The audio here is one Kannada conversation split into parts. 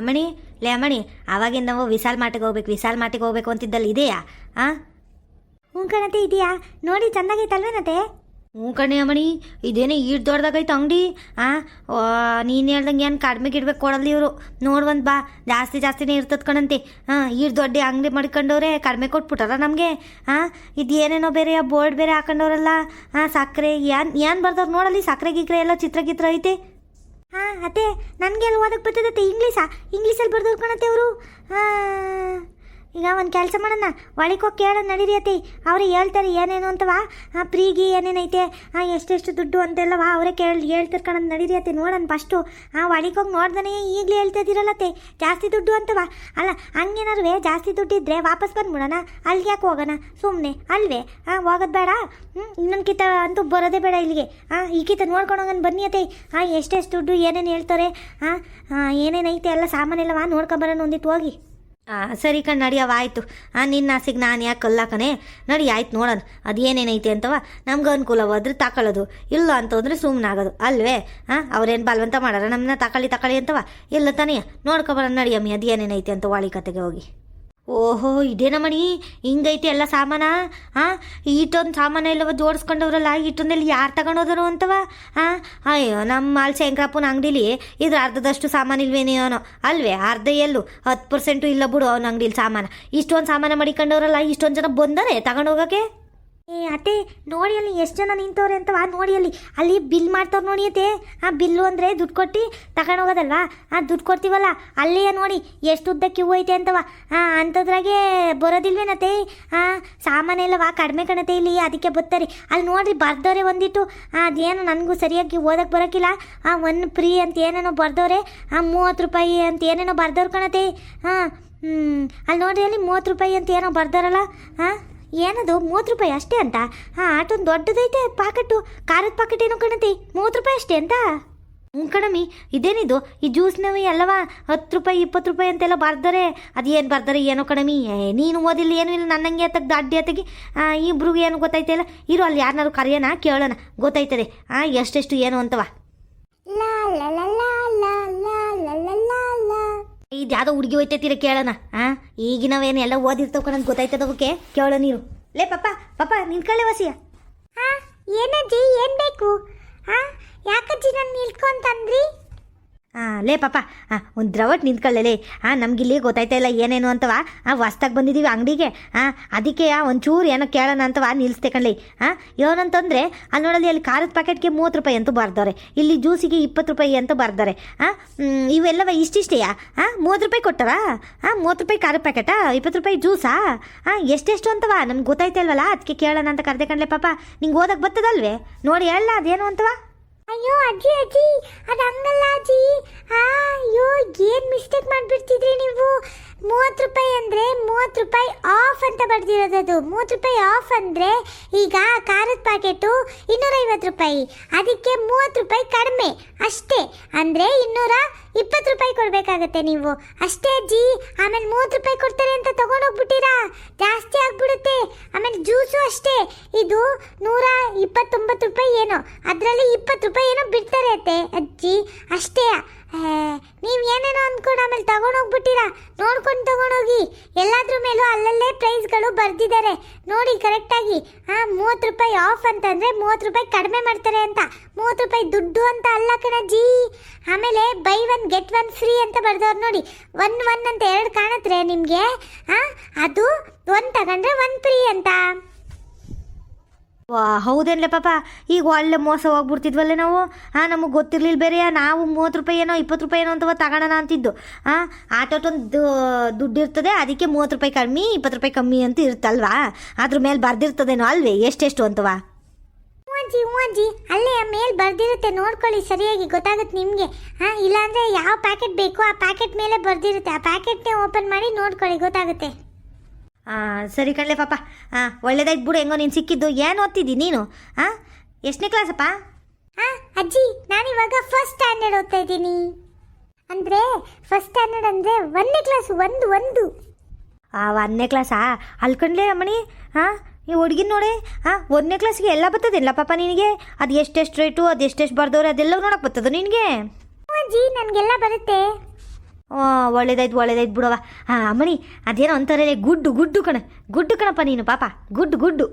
ಅಮ್ಮಣಿ ಲೇ ಅಮ್ಮಣಿ ಆವಾಗಿಂದ ನಾವು ವಿಶಾಲ್ ಮಾಟಿಗೆ ಹೋಗ್ಬೇಕು ವಿಶಾಲ್ ಮಾಟಿಗೆ ಹೋಗ್ಬೇಕು ಅಂತಿದ್ದಲ್ಲಿ ಇದೆಯಾ? ಆ? ಹ್ಞೂ ಕಣತೆ ಇದೆಯಾ? ನೋಡಿ ಚೆಂದಾಗೈತಲ್ವೇನತೆ ಹ್ಞೂ ಕಣೆ ಅಮ್ಮಣಿ ಇದೇನೇ ಈಟ್ ದೊಡ್ಡದಾಗೈತೆ ಅಂಗಡಿ ಆ? ನೀನು ಹೇಳ್ದಂಗೆ ಏನು ಕಡಿಮೆ ಗಿಡ್ಬೇಕು ಕೊಡಲ್ಲ ಇವರು. ನೋಡ್ವಂತ ಬಾ ಜಾಸ್ತಿ ಜಾಸ್ತಿನೇ ಇರ್ತದ ಕಣಂತೆ. ಹಾಂ ಈಟ್ ದೊಡ್ಡ ಅಂಗಡಿ ಮಾಡ್ಕೊಂಡವ್ರೆ ಕಡಿಮೆ ಕೊಟ್ಬಿಟ್ಟಾರ ನಮಗೆ ಹಾಂ ಇದು ಏನೇನೋ ಬೇರೆ ಬೋರ್ಡ್ ಬೇರೆ ಹಾಕೊಂಡವ್ರಲ್ಲ ಹಾಂ ಸಕ್ಕರೆ ಏನು ಏನು ಬರ್ದವ್ರು ನೋಡಲ್ಲಿ ಸಕ್ಕರೆ ಗಿಕ್ರೆ ಎಲ್ಲ ಚಿತ್ರ ಗಿತ್ರ ಐತೆ. ಹಾಂ ಅತ್ತೆ ನನಗೆ ಅಲ್ಲಿ ಓದಕ್ಕೆ ಬರ್ತದತ್ತೆ. ಇಂಗ್ಲೀಷಾ ಇಂಗ್ಲೀಷಲ್ಲಿ ಬರ್ದವ್ರು ಕಾಣತ್ತೆ ಅವರು. ಈಗ ಒಂದು ಕೆಲಸ ಮಾಡೋಣ. ಒಳಗೆ ಹೋಗಿ ಕೇಳೋಣ ನಡೀರಿ ಅತ್ತೆ ಅವ್ರು ಹೇಳ್ತಾರೆ, ಏನೇನು ಅಂತವಾ? ಹಾಂ ಪ್ರೀಗಿ ಏನೇನೈತೆ? ಹಾಂ ಎಷ್ಟೆಷ್ಟು ದುಡ್ಡು ಅಂತೆಲ್ಲವಾ? ಅವರೇ ಕೇಳಿ, ಹೇಳ್ತಾರೆ ಕಣ ನಡೀರಿ ಅತ್ತೆ ನೋಡೋಣ ಫಸ್ಟು. ಹಾಂ ಒಳಗೆ ಹೋಗಿ ನೋಡ್ದಾನೆ ಈಗಲೇ ಹೇಳ್ತಾ ಇದ್ದೀರಲ್ಲತ್ತೆ ಜಾಸ್ತಿ ದುಡ್ಡು ಅಂತವಾ? ಅಲ್ಲ ಹಂಗೇನಾರು ಜಾಸ್ತಿ ದುಡ್ಡು ಇದ್ದರೆ ವಾಪಸ್ ಬಂದ್ಬಿಡೋಣ. ಅಲ್ಲಿಗೆ ಯಾಕೆ ಹೋಗೋಣ? ಸುಮ್ಮನೆ ಅಲ್ವೇ? ಹಾಂ ಹೋಗೋದು ಬೇಡ. ಹ್ಞೂ ಇನ್ನೊಂದು ಕಿತ ಅಂತೂ ಬರೋದೇ ಬೇಡ ಇಲ್ಲಿಗೆ. ಹಾಂ ಈ ಕಿತ ನೋಡ್ಕೊಂಡು ಹೋಗೋಣ ಬನ್ನಿ ಅತ್ತೆ ಹಾಂ ಎಷ್ಟೆಷ್ಟು ದುಡ್ಡು ಏನೇನು ಹೇಳ್ತಾರೆ? ಹಾಂ ಏನೇನೈತೆ? ಎಲ್ಲ ಸಾಮಾನೆಲ್ಲವಾ ನೋಡ್ಕೊಂಬರೋಣ ಒಂದಿತ್ತು ಹೋಗಿ. ಹಾಂ ಸರಿ ಕಣ್ ನಡಿಯವ ಆಯಿತು. ಹಾಂ ನಿನ್ನ ಆಸೆಗೆ ನಾನು ಯಾಕೆ ಕಲ್ಲಾಕನೆ? ನಡಿ, ಆಯ್ತು ನೋಡೋಣ ಅದು ಏನೇನೈತೆ ಅಂತವ? ನಮ್ಗೆ ಅನುಕೂಲವಾದ್ರೆ ತಕೊಳ್ಳೋದು ಇಲ್ಲ ಅಂತಂದ್ರೆ ಸುಮ್ಮನಾಗೋದು ಅಲ್ವೇ? ಹಾಂ ಅವ್ರೇನು ಬಲವಂತ ಮಾಡಾರ? ನಮ್ಮನ್ನ ತಕೊಳ್ಳಿ ತಕೊಳ್ಳಿ ಅಂತವ? ಇಲ್ಲ ತಾನೇ ನೋಡ್ಕೊಬರೋಣ ನಡಿ, ಅಮ್ಮಿ. ಅದು ಏನೇನೈತೆ ಅಂತ ವಾಳಿ ಕತೆಗೆ ಹೋಗಿ. ಓಹೋ, ಇದೇನ ಮಣಿ? ಹಿಂಗೈತಿ ಎಲ್ಲ ಸಾಮಾನ? ಹಾಂ ಇಷ್ಟೊಂದು ಸಾಮಾನ ಇಲ್ಲವ ಜೋಡಿಸ್ಕೊಂಡವ್ರಲ್ಲ ಇಷ್ಟೊಂದಲ್ಲಿ ಯಾರು ತಗೊಂಡೋದರು ಅಂತವ? ಹಾಂ ಅಯ್ಯೋ ನಮ್ಮ ಮಾಲ್ ಶಂಕರಪ್ಪನ ಅಂಗಡಿಲಿ ಇದ್ರ ಅರ್ಧದಷ್ಟು ಸಾಮಾನು ಇಲ್ವೇನೇನೋ ಅಲ್ವೇ, ಅರ್ಧ ಎಲ್ಲು. ಹತ್ತು ಪರ್ಸೆಂಟು ಇಲ್ಲ ಬಿಡು ಅವನ ಅಂಗಡಿಲಿ ಸಾಮಾನು. ಇಷ್ಟೊಂದು ಸಾಮಾನು ಮಡಿಕೊಂಡವ್ರಲ್ಲ, ಇಷ್ಟೊಂದು ಜನ ಬಂದರೆ ತಗೊಂಡೋಗಕ್ಕೆ? ಏ, ಅತ್ತೆ, ನೋಡಿ ಅಲ್ಲಿ ಎಷ್ಟು ಜನ ನಿಂತವ್ರೆ ಅಂತವಾ ನೋಡಿ ಅಲ್ಲಿ. ಅಲ್ಲಿ ಬಿಲ್ ಮಾಡ್ತವ್ರು ನೋಡಿ ಅತ್ತೆ. ಆ ಬಿಲ್ಲು ಅಂದರೆ ದುಡ್ಡು ಕೊಟ್ಟು ತಗೊಂಡು ಹೋಗೋದಲ್ವಾ? ಆ ದುಡ್ಡು ಕೊಡ್ತೀವಲ್ಲ, ಅಲ್ಲಿಯೇ ನೋಡಿ ಎಷ್ಟು ಉದ್ದ ಕ್ಯೂ ಐತೆ ಅಂತವ ಆ ಅಂಥದ್ರಾಗೆ ಬರೋದಿಲ್ವೇನತ್ತೆ ಆ ವಾ, ಕಡಿಮೆ ಕಣತೆ ಇಲ್ಲಿ, ಅದಕ್ಕೆ ಬರ್ತಾರೆ ಅಲ್ಲಿ ನೋಡ್ರಿ ಬರ್ದವ್ರೆ ಒಂದಿಟ್ಟು. ಅದೇನು ನನಗೂ ಸರಿಯಾಗಿ ಓದಕ್ಕೆ ಬರೋಕ್ಕಿಲ್ಲ ಆ ಒನ್ ಫ್ರೀ ಅಂತ ಏನೇನೋ ಬರ್ದವ್ರೆ. ಆ, ಮೂವತ್ತು ರೂಪಾಯಿ ಅಂತ ಏನೇನೋ ಬರ್ದವ್ರು ಕಣತೆ ಹಾಂ ಹ್ಞೂ ಅಲ್ಲಿ ನೋಡ್ರಿ ಅಲ್ಲಿ ಮೂವತ್ತು ರೂಪಾಯಿ ಅಂತ ಏನೋ ಬರ್ದಾರಲ್ಲ ಹಾಂ ಏನದು? ಮೂವತ್ತು ರೂಪಾಯಿ ಅಷ್ಟೇ ಅಂತ? ಹಾಂ ಅಷ್ಟೊಂದು ದೊಡ್ಡದೈತೆ ಪಾಕೆಟ್ಟು ಖಾರದ ಪಾಕೆಟ್ ಏನು ಕಣತಿ ಮೂವತ್ತು ರೂಪಾಯಿ ಅಷ್ಟೇ ಅಂತ? ಹ್ಞೂ ಕಣಮಿ ಇದೇನಿದು? ಈ ಜ್ಯೂಸ್ನವಿ ಅಲ್ಲವಾ? ಹತ್ತು ರೂಪಾಯಿ, ಇಪ್ಪತ್ತು ರೂಪಾಯಿ ಅಂತೆಲ್ಲ ಬರ್ದಾರೆ. ಏನು ಬರ್ದರೆ ಏನೋ ಕಣಮಿ ನೀನು ಓದಿಲ್ಲ, ಏನೂ ಇಲ್ಲ. ನನ್ನಂಗೆ ತೆಗ್ದು ಅಡ್ಡಿ ಅತ್ತಗಿ ಇಬ್ರಿಗೆ ಏನು ಗೊತ್ತಾಯ್ತಿಲ್ಲ? ಇರೋ, ಅಲ್ಲಿ ಯಾರನ್ನಾರು ಕರೆಯೋಣ, ಕೇಳೋಣ. ಗೊತ್ತಾಯ್ತದೆ. ಹಾಂ ಎಷ್ಟೆಷ್ಟು ಏನು ಅಂತವ? ಲಾ. ಇದು ಯಾವುದೋ ಹುಡುಗಿ ಹೋಯ್ತೈತಿರ ಕೇಳೋಣ. ಹಾಂ ಈಗಿನವೇನು ಎಲ್ಲ ಓದಿರ್ತಾವ ಕಣ ಗೊತ್ತಾಯ್ತದವಕ್ಕೆ ಕೇಳೋ ನೀರು ಲೇ ಪಪ್ಪ ಪಪ್ಪ ನಿಂತ್ಕೊಳ್ಳೆ ವಸಿಯ? ಏನಜ್ಜಿ, ಏನು ಬೇಕು? ಹಾ ಯಾಕಜ್ಜಿ ನಾನು ನಿಲ್ಕೊಂತಂದ್ರಿ? ಹಾಂ ಲೇ ಪಾಪ ಹಾಂ ಒಂದು ದ್ರವಟ್ ನಿಂತ್ಕೊಳ್ಳಲೇ ಹಾಂ ನಮಗಿಲ್ಲಿ ಗೊತ್ತಾಯ್ತಾ ಇಲ್ಲ ಏನೇನು ಅಂತವ? ಹಾಂ ಹೊಸ್ದಾಗಿ ಬಂದಿದ್ದೀವಿ ಅಂಗಡಿಗೆ. ಹಾಂ ಅದಕ್ಕೆ ಒಂಚೂರು ಏನೋ ಕೇಳೋಣ ಅಂತವ ನಿಲ್ಲಿಸ್ತೆ ಕಣ್ಲಿ. ಹಾಂ ಏನಂತಂದರೆ ಅಲ್ಲಿ ನೋಡಲ್ಲಿ ಅಲ್ಲಿ ಖಾರದ ಪ್ಯಾಕೆಟ್ಗೆ ಮೂವತ್ತು ರೂಪಾಯಿ ಅಂತ ಬರ್ದವ್ರೆ. ಇಲ್ಲಿ ಜ್ಯೂಸಿಗೆ ಇಪ್ಪತ್ತು ರೂಪಾಯಿ ಅಂತ ಬರ್ತಾರೆ ಹಾಂ ಇವೆಲ್ಲವ ಇಷ್ಟಿಷ್ಟೆಯಾ? ಹಾಂ ಮೂವತ್ತು ರೂಪಾಯಿ ಕೊಟ್ಟವಾ? ಹಾಂ ಮೂವತ್ತು ರೂಪಾಯಿ ಖಾರದ ಪ್ಯಾಕೆಟಾ ಇಪ್ಪತ್ತು ರೂಪಾಯಿ ಜ್ಯೂಸಾ ಹಾಂ ಎಷ್ಟೆಷ್ಟು ಅಂತವ? ನಮ್ಗೆ ಗೊತ್ತಾಯ್ತಾ ಇಲ್ವಲ್ಲ ಅದಕ್ಕೆ ಕೇಳೋಣ ಅಂತ ಕರೆದೆ ಕಣ್ಲೆ ಪಾಪ. ನಿಂಗೆ ಓದಕ್ಕೆ ಬರ್ತದಲ್ವೇ ನೋಡಿ ಹೇಳಲ್ಲ ಅದೇನು ಅಂತವ? ಅಯ್ಯೋ ಅಜ್ಜಿ ಅಜ್ಜಿ ಅದು ಹಂಗಲ್ಲ ಅಜ್ಜಿ. ಆ ಅಯ್ಯೋ ಏನು ಮಿಸ್ಟೇಕ್ ಮಾಡಿಬಿಡ್ತಿದ್ರಿ ನೀವು? ಮೂವತ್ತು ರೂಪಾಯಿ ಅಂದರೆ ಮೂವತ್ತು ರೂಪಾಯಿ ಆಫ್ ಅಂತ ಬರ್ದಿರೋದು ಅದು ಮೂವತ್ತು ರೂಪಾಯಿ ಆಫ್ ಅಂದರೆ ಈಗ ಖಾರದ ಪ್ಯಾಕೆಟು ಇನ್ನೂರೈವತ್ತು ರೂಪಾಯಿ. ಅದಕ್ಕೆ ಮೂವತ್ತು ರೂಪಾಯಿ ಕಡಿಮೆ. ಅಷ್ಟೇ. ಅಂದರೆ ಇನ್ನೂರ ಇಪ್ಪತ್ತು ರೂಪಾಯಿ ಕೊಡಬೇಕಾಗತ್ತೆ ನೀವು. ಅಷ್ಟೇ ಅಜ್ಜಿ. ಆಮೇಲೆ ಮೂವತ್ತು ರೂಪಾಯಿ ಕೊಡ್ತಾರೆ ಅಂತ ತಗೊಂಡೋಗ್ಬಿಟ್ಟಿರಾ? ಜಾಸ್ತಿ ಆಗ್ಬಿಡುತ್ತೆ. ಆಮೇಲೆ ಜ್ಯೂಸು ಅಷ್ಟೇ. ಇದು ನೂರ ಇಪ್ಪತ್ತೊಂಬತ್ತು ರೂಪಾಯಿ ಏನೋ. ಅದರಲ್ಲಿ ಇಪ್ಪತ್ತು ರೂಪಾಯಿ ಏನೋ ಬಿಡ್ತಾರೆ ಅತ್ತೆ, ಅಜ್ಜಿ. ಅಷ್ಟೇ. ನೀವು ಏನೇನೋ ಅಂದ್ಕೊಂಡು ಆಮೇಲೆ ತಗೊಂಡೋಗ್ಬಿಟ್ಟಿರಾ? ನೋಡ್ಕೊಂಡು ತಗೊಂಡೋಗಿ. ಎಲ್ಲಾದ್ರ ಮೇಲೂ ಅಲ್ಲಲ್ಲೇ ಪ್ರೈಸ್ಗಳು ಬರ್ದಿದ್ದಾರೆ ನೋಡಿ ಕರೆಕ್ಟಾಗಿ ಹಾಂ ಮೂವತ್ತು ರೂಪಾಯಿ ಆಫ್ ಅಂತಂದರೆ ಮೂವತ್ತು ರೂಪಾಯಿ ಕಡಿಮೆ ಮಾಡ್ತಾರೆ ಅಂತ. ಮೂವತ್ತು ರೂಪಾಯಿ ದುಡ್ಡು ಅಂತ ಅಲ್ಲ ಕಣಜ್ಜಿ ಆಮೇಲೆ buy one get one free ಅಂತ ಬರ್ದವ್ರು ನೋಡಿ. ಒನ್ ಒನ್ ಅಂತ ಎರಡು ಕಾಣತ್ರೆ ನಿಮಗೆ? ಹಾಂ ಅದು ಒಂದು ತಗೊಂಡ್ರೆ ಒನ್ ಫ್ರೀ ಅಂತ. ವಾ, ಹೌದೇನ್ಲೆ ಪಾಪ? ಈಗ ಒಳ್ಳೆ ಮೋಸ ಹೋಗ್ಬಿಡ್ತಿದ್ವಲ್ಲೇ ನಾವು? ಹಾಂ ನಮಗೆ ಗೊತ್ತಿರ್ಲಿಲ್ಲ ಬೇರೆ ನಾವು ಮೂವತ್ತು ರೂಪಾಯಿ ಏನೋ, ಇಪ್ಪತ್ತು ರೂಪಾಯಿ ಏನೋ ಅಂತವ ತಗೋಣ ಅಂತಿದ್ದು. ಹಾಂ ಆಟೋಟೊಂದು ದುಡ್ಡು ಇರ್ತದೆ, ಅದಕ್ಕೆ ಮೂವತ್ತು ರೂಪಾಯಿ ಕಮ್ಮಿ, ಇಪ್ಪತ್ತು ರೂಪಾಯಿ ಕಮ್ಮಿ ಅಂತ ಇರುತ್ತಲ್ವಾ? ಅದ್ರ ಮೇಲೆ ಬರ್ದಿರ್ತದೇನೋ ಅಲ್ವೇ? ಎಷ್ಟೆಷ್ಟು ಅಂತವ? ಅಜ್ಜಿ ಹ್ಞೂ ಅಲ್ಲೇ ಮೇಲೆ ಬರ್ದಿರುತ್ತೆ, ನೋಡ್ಕೊಳ್ಳಿ, ಸರಿಯಾಗಿ ಗೊತ್ತಾಗುತ್ತೆ ನಿಮಗೆ. ಹಾಂ ಇಲ್ಲಾಂದರೆ ಯಾವ ಪ್ಯಾಕೆಟ್ ಬೇಕೋ ಆ ಪ್ಯಾಕೆಟ್ ಮೇಲೆ ಬರ್ದಿರುತ್ತೆ. ಆ ಪ್ಯಾಕೆಟ್ನೇ ಓಪನ್ ಮಾಡಿ ನೋಡ್ಕೊಳ್ಳಿ, ಗೊತ್ತಾಗುತ್ತೆ. ಸರಿ ಕಣ್ಲೆ ಪಾಪ. ಹಾಂ ಒಳ್ಳೇದಾಯ್ತು ಬಿಡು ಹೆಂಗೋ ನೀನು ಸಿಕ್ಕಿದ್ದು. ಏನು ಓದ್ತಿದ್ದಿ ನೀನು? ಹಾಂ ಎಷ್ಟನೇ ಕ್ಲಾಸಪ್ಪ? ಹಾಂ ಅಜ್ಜಿ ನಾನಿವಾಗ ಫಸ್ಟ್ ಸ್ಟ್ಯಾಂಡರ್ಡ್ ಓದ್ತಾ ಇದ್ದೀನಿ. ಅಂದರೆ ಫಸ್ಟ್ ಸ್ಟ್ಯಾಂಡರ್ಡ್ ಅಂದರೆ ಒಂದನೇ ಕ್ಲಾಸ್ ಒಂದು ಒಂದು. ಆ ಒಂದನೇ ಕ್ಲಾಸಾ ಅಲ್ಕಂಡ್ಲೆ ಅಮ್ಮಣಿ ಹಾಂ ಈ ಹುಡುಗಿನ ನೋಡಿ ಹಾಂ ಒಂದನೇ ಕ್ಲಾಸಿಗೆ ಎಲ್ಲ ಬರ್ತದಿಲ್ಲ ಪಾಪ ನಿನಗೆ? ಅದು ಎಷ್ಟೆಷ್ಟು ರೇಟು ಅದು ಎಷ್ಟೆಷ್ಟು ಬರ್ದವ್ರೆ ಅದೆಲ್ಲ ನೋಡಕ್ಕೆ ಬರ್ತದೆ ನಿನಗೆ? ಅಜ್ಜಿ ನನಗೆಲ್ಲ ಬರುತ್ತೆ. ಒಳ್ಳೇದಾಯ್ತು ಒಳ್ಳೇದಾಯ್ತು ಬಿಡವ ಹಾಂ ಅಮ್ಮನಿ ಅದೇನೋ ಅಂತಾರಲ್ಲ ಗುಡ್ಡು ಗುಡ್ಡು ಕಣ. ಗುಡ್ಡು ಕಣಪ್ಪ ನೀನು ಪಾಪ. ಗುಡ್ಡು ಗುಡ್ಡು.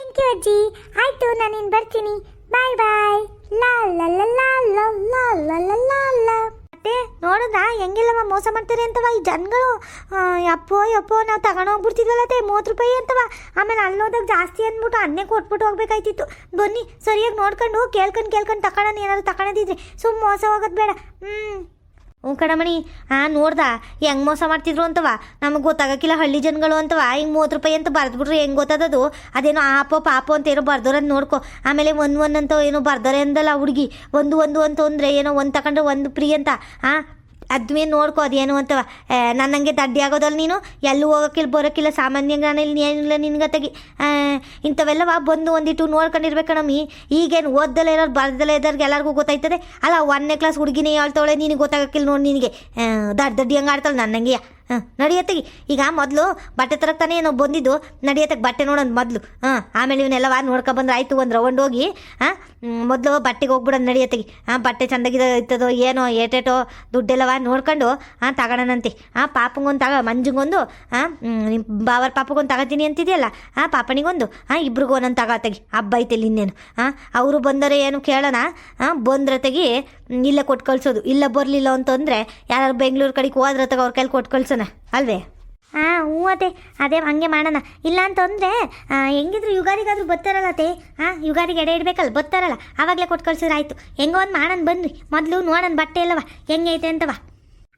ಥ್ಯಾಂಕ್ ಯು ಅಜ್ಜಿ. ಆಯ್ತು ನಾನು ಇನ್ನು ಬರ್ತೀನಿ. ಬಾಯ್ ಬಾಯ್ ಲಾ ಲಾ ಲಾ ಲಾ ಲಾ ಲಾ ಲಾ ಲಾ ಲಾ ಲಾ. ಮತ್ತೆ ನೋಡಿದ್ರಾ ಹೆಂಗೆಲ್ಲವ ಮೋಸ ಮಾಡ್ತಾರೆ ಅಂತವ? ಈ ಜನಗಳು ಯಪ್ಪೋ ಯಪ್ಪೋ ನಾವು ತಗೊಂಡೋಗ್ಬಿಡ್ತಿದ್ವಲ್ಲತ್ತೆ ಮೂವತ್ತು ರೂಪಾಯಿ ಅಂತವ. ಆಮೇಲೆ ಅಲ್ಲಿ ಹೋದಾಗ ಜಾಸ್ತಿ ಅಂದ್ಬಿಟ್ಟು ಅನ್ನೇ ಕೊಟ್ಬಿಟ್ಟು ಹೋಗ್ಬೇಕಾಯ್ತಿತ್ತು. ಬನ್ನಿ ಸರಿಯಾಗಿ ನೋಡ್ಕೊಂಡು ಕೇಳ್ಕೊಂಡು ಕೇಳ್ಕೊಂಡು ತಗೊಳ್ಳೋಣ ಏನಾದ್ರು ತಗೊಳೋದಿದ್ರೆ ಸುಮ್ಮ ಮೋಸ ಹೋಗೋದು ಬೇಡ. ಹ್ಞೂ ಹ್ಞೂ ಕಣಮಣಿ. ಹಾಂ ನೋಡ್ದ? ಹೆಂಗ್ ಮೋಸ ಮಾಡ್ತಿದ್ರು ಅಂತವ? ನಮಗೆ ಗೊತ್ತಾಗಕ್ಕಿಲ್ಲ ಹಳ್ಳಿ ಜನಗಳು ಅಂತವ. ಹಿಂಗೆ ಮೂವತ್ತು ರೂಪಾಯಿ ಅಂತ ಬರೆದ್ಬಿಟ್ರೆ ಹೆಂಗೆ ಗೊತ್ತದದು? ಅದೇನೋ ಆಪೋ ಪಾಪೋ ಅಂತ ಏನೋ ಬರ್ದೋರನ್ನ ನೋಡ್ಕೊ. ಆಮೇಲೆ ಒಂದು ಒಂದು ಅಂತ ಏನೋ ಬರ್ದೋರೆ ಅಂದಲ್ಲ ಹುಡುಗಿ. ಒಂದು ಒಂದು ಅಂತ ಅಂದರೆ ಏನೋ ಒಂದು ತಗೊಂಡ್ರೆ ಒಂದು ಪ್ರೀ ಅಂತ. ಹಾಂ ಅದ್ಮೇ ನೋಡ್ಕೋ, ಅದೇನು ಅಂತವ ನಾನು ನನ್ನಂಗೆ ದಡ್ಡಿ ಆಗೋದಲ್ಲ ನೀನು, ಎಲ್ಲೂ ಹೋಗೋಕ್ಕಿಲ್ಲ, ಬರೋಕ್ಕಿಲ್ಲ ಸಾಮಾನ್ಯ ನಾನು ಇಲ್ಲಿ ಏನಿಲ್ಲ ನಿನ್ಗತ್ತಾಗಿ ಇಂಥವೆಲ್ಲವ ಬಂದು ಒಂದಿಟ್ಟು ನೋಡ್ಕೊಂಡಿರ್ಬೇಕಣಮ್ಮಿ ಈಗೇನು ಓದ್ದಲ್ಲ ಇರೋರು ಬರ್ದಲ್ಲ ಇದ್ದವ್ರಿಗೆ ಎಲ್ಲರಿಗೂ ಗೊತ್ತಾಯ್ತದೆ. ಅಲ್ಲ, ಒಂದನೇ ಕ್ಲಾಸ್ ಹುಡುಗಿನೇ ಹೇಳ್ತಾವಳೆ, ನಿನಗೆ ಗೊತ್ತಾಗಕ್ಕಿಲ್ಲ ನೋಡಿ ನಿನಗೆ. ದಡ್ಡ ದಡ್ಡಿ ಹಂಗೆ ಆಡ್ತಾಳೆ ಹಾಂ ನಡಿಯತ್ತಗಿ ಈಗ ಮೊದಲು ಬಟ್ಟೆ ತರಕ್ಕೆ ತಾನೇ ಏನೋ ಬಂದಿದ್ದು ನಡಿಯತ್ತಗೆ ಬಟ್ಟೆ ನೋಡೋದು ಮೊದಲು. ಹಾಂ ಆಮೇಲೆ ಇವನ್ನೆಲ್ಲ ವಾರ ನೋಡ್ಕೊಬಂದ್ರೆ ಆಯಿತು ಒಂದು ರೌಂಡ್ ಹೋಗಿ ಹಾಂ ಮೊದಲು ಬಟ್ಟೆಗೆ ಹೋಗ್ಬಿಡೋದು ನಡಿಯತ್ತಗಿ ಹಾಂ ಬಟ್ಟೆ ಚಂದಾಗಿದೆ ಇರ್ತದೋ ಏನೋ, ಏಟೇಟೋ ದುಡ್ಡೆಲ್ಲವ ನೋಡ್ಕೊಂಡು ಹಾಂ ತಗೋಣನಂತೆ. ಹಾಂ ಪಾಪಂಗೊಂದು ತಗ, ಮಂಜುಗೊಂದು ಹಾಂ ನಿಮ್ಮ ಬಾವರ ಪಾಪಗೊಂದು ತಗೋತೀನಿ ಅಂತಿದೆಯಲ್ಲ ಹಾಂ ಪಾಪನಿಗೊಂದು. ಹಾಂ ಇಬ್ರಿಗೂ ಒಂದೊಂದು ತಗೋತಗಿ ಹಬ್ಬ ಐತೆ ಇನ್ನೇನು. ಹಾಂ ಅವರು ಬಂದರೆ ಏನು ಕೇಳೋಣ ಹಾಂ ಬಂದ್ರೆ ತೆಗಿ ಇಲ್ಲೇ ಕೊಟ್ಟು ಕಳ್ಸೋದು. ಇಲ್ಲ ಬರಲಿಲ್ಲ ಅಂತಂದರೆ ಯಾರು ಬೆಂಗಳೂರು ಕಡೆಗೆ ಹೋದ್ರೆ ತಗ ಅವ್ರ ಕೈಲಿ ಕೊಟ್ಟು ಕಳ್ಸೋಣ ಅಲ್ವೇ? ಹಾಂ ಹ್ಞೂ ಅದೇ ಅದೇ, ಹಂಗೆ ಮಾಡೋಣ. ಇಲ್ಲ ಅಂತಂದರೆ ಹೆಂಗಿದ್ರು ಯುಗಾದಿಗಾದ್ರೂ ಬರ್ತಾರಲ್ಲ ಅತ್ತೆ? ಹಾಂ ಯುಗಾದಿಗೆ ಎಡೆ ಇಡಬೇಕಲ್ಲ, ಬರ್ತಾರಲ್ಲ. ಆವಾಗಲೇ ಕೊಟ್ಟು ಕಳ್ಸಿದ್ರೆ ಆಯಿತು ಹೆಂಗೋ ಒಂದು ಮಾಡೋಣ ಬನ್ನಿ. ಮೊದಲು ನೋಡೋಣ ಬಟ್ಟೆ ಇಲ್ಲವ ಹೆಂಗೆ ಐತೆ ಅಂತವ.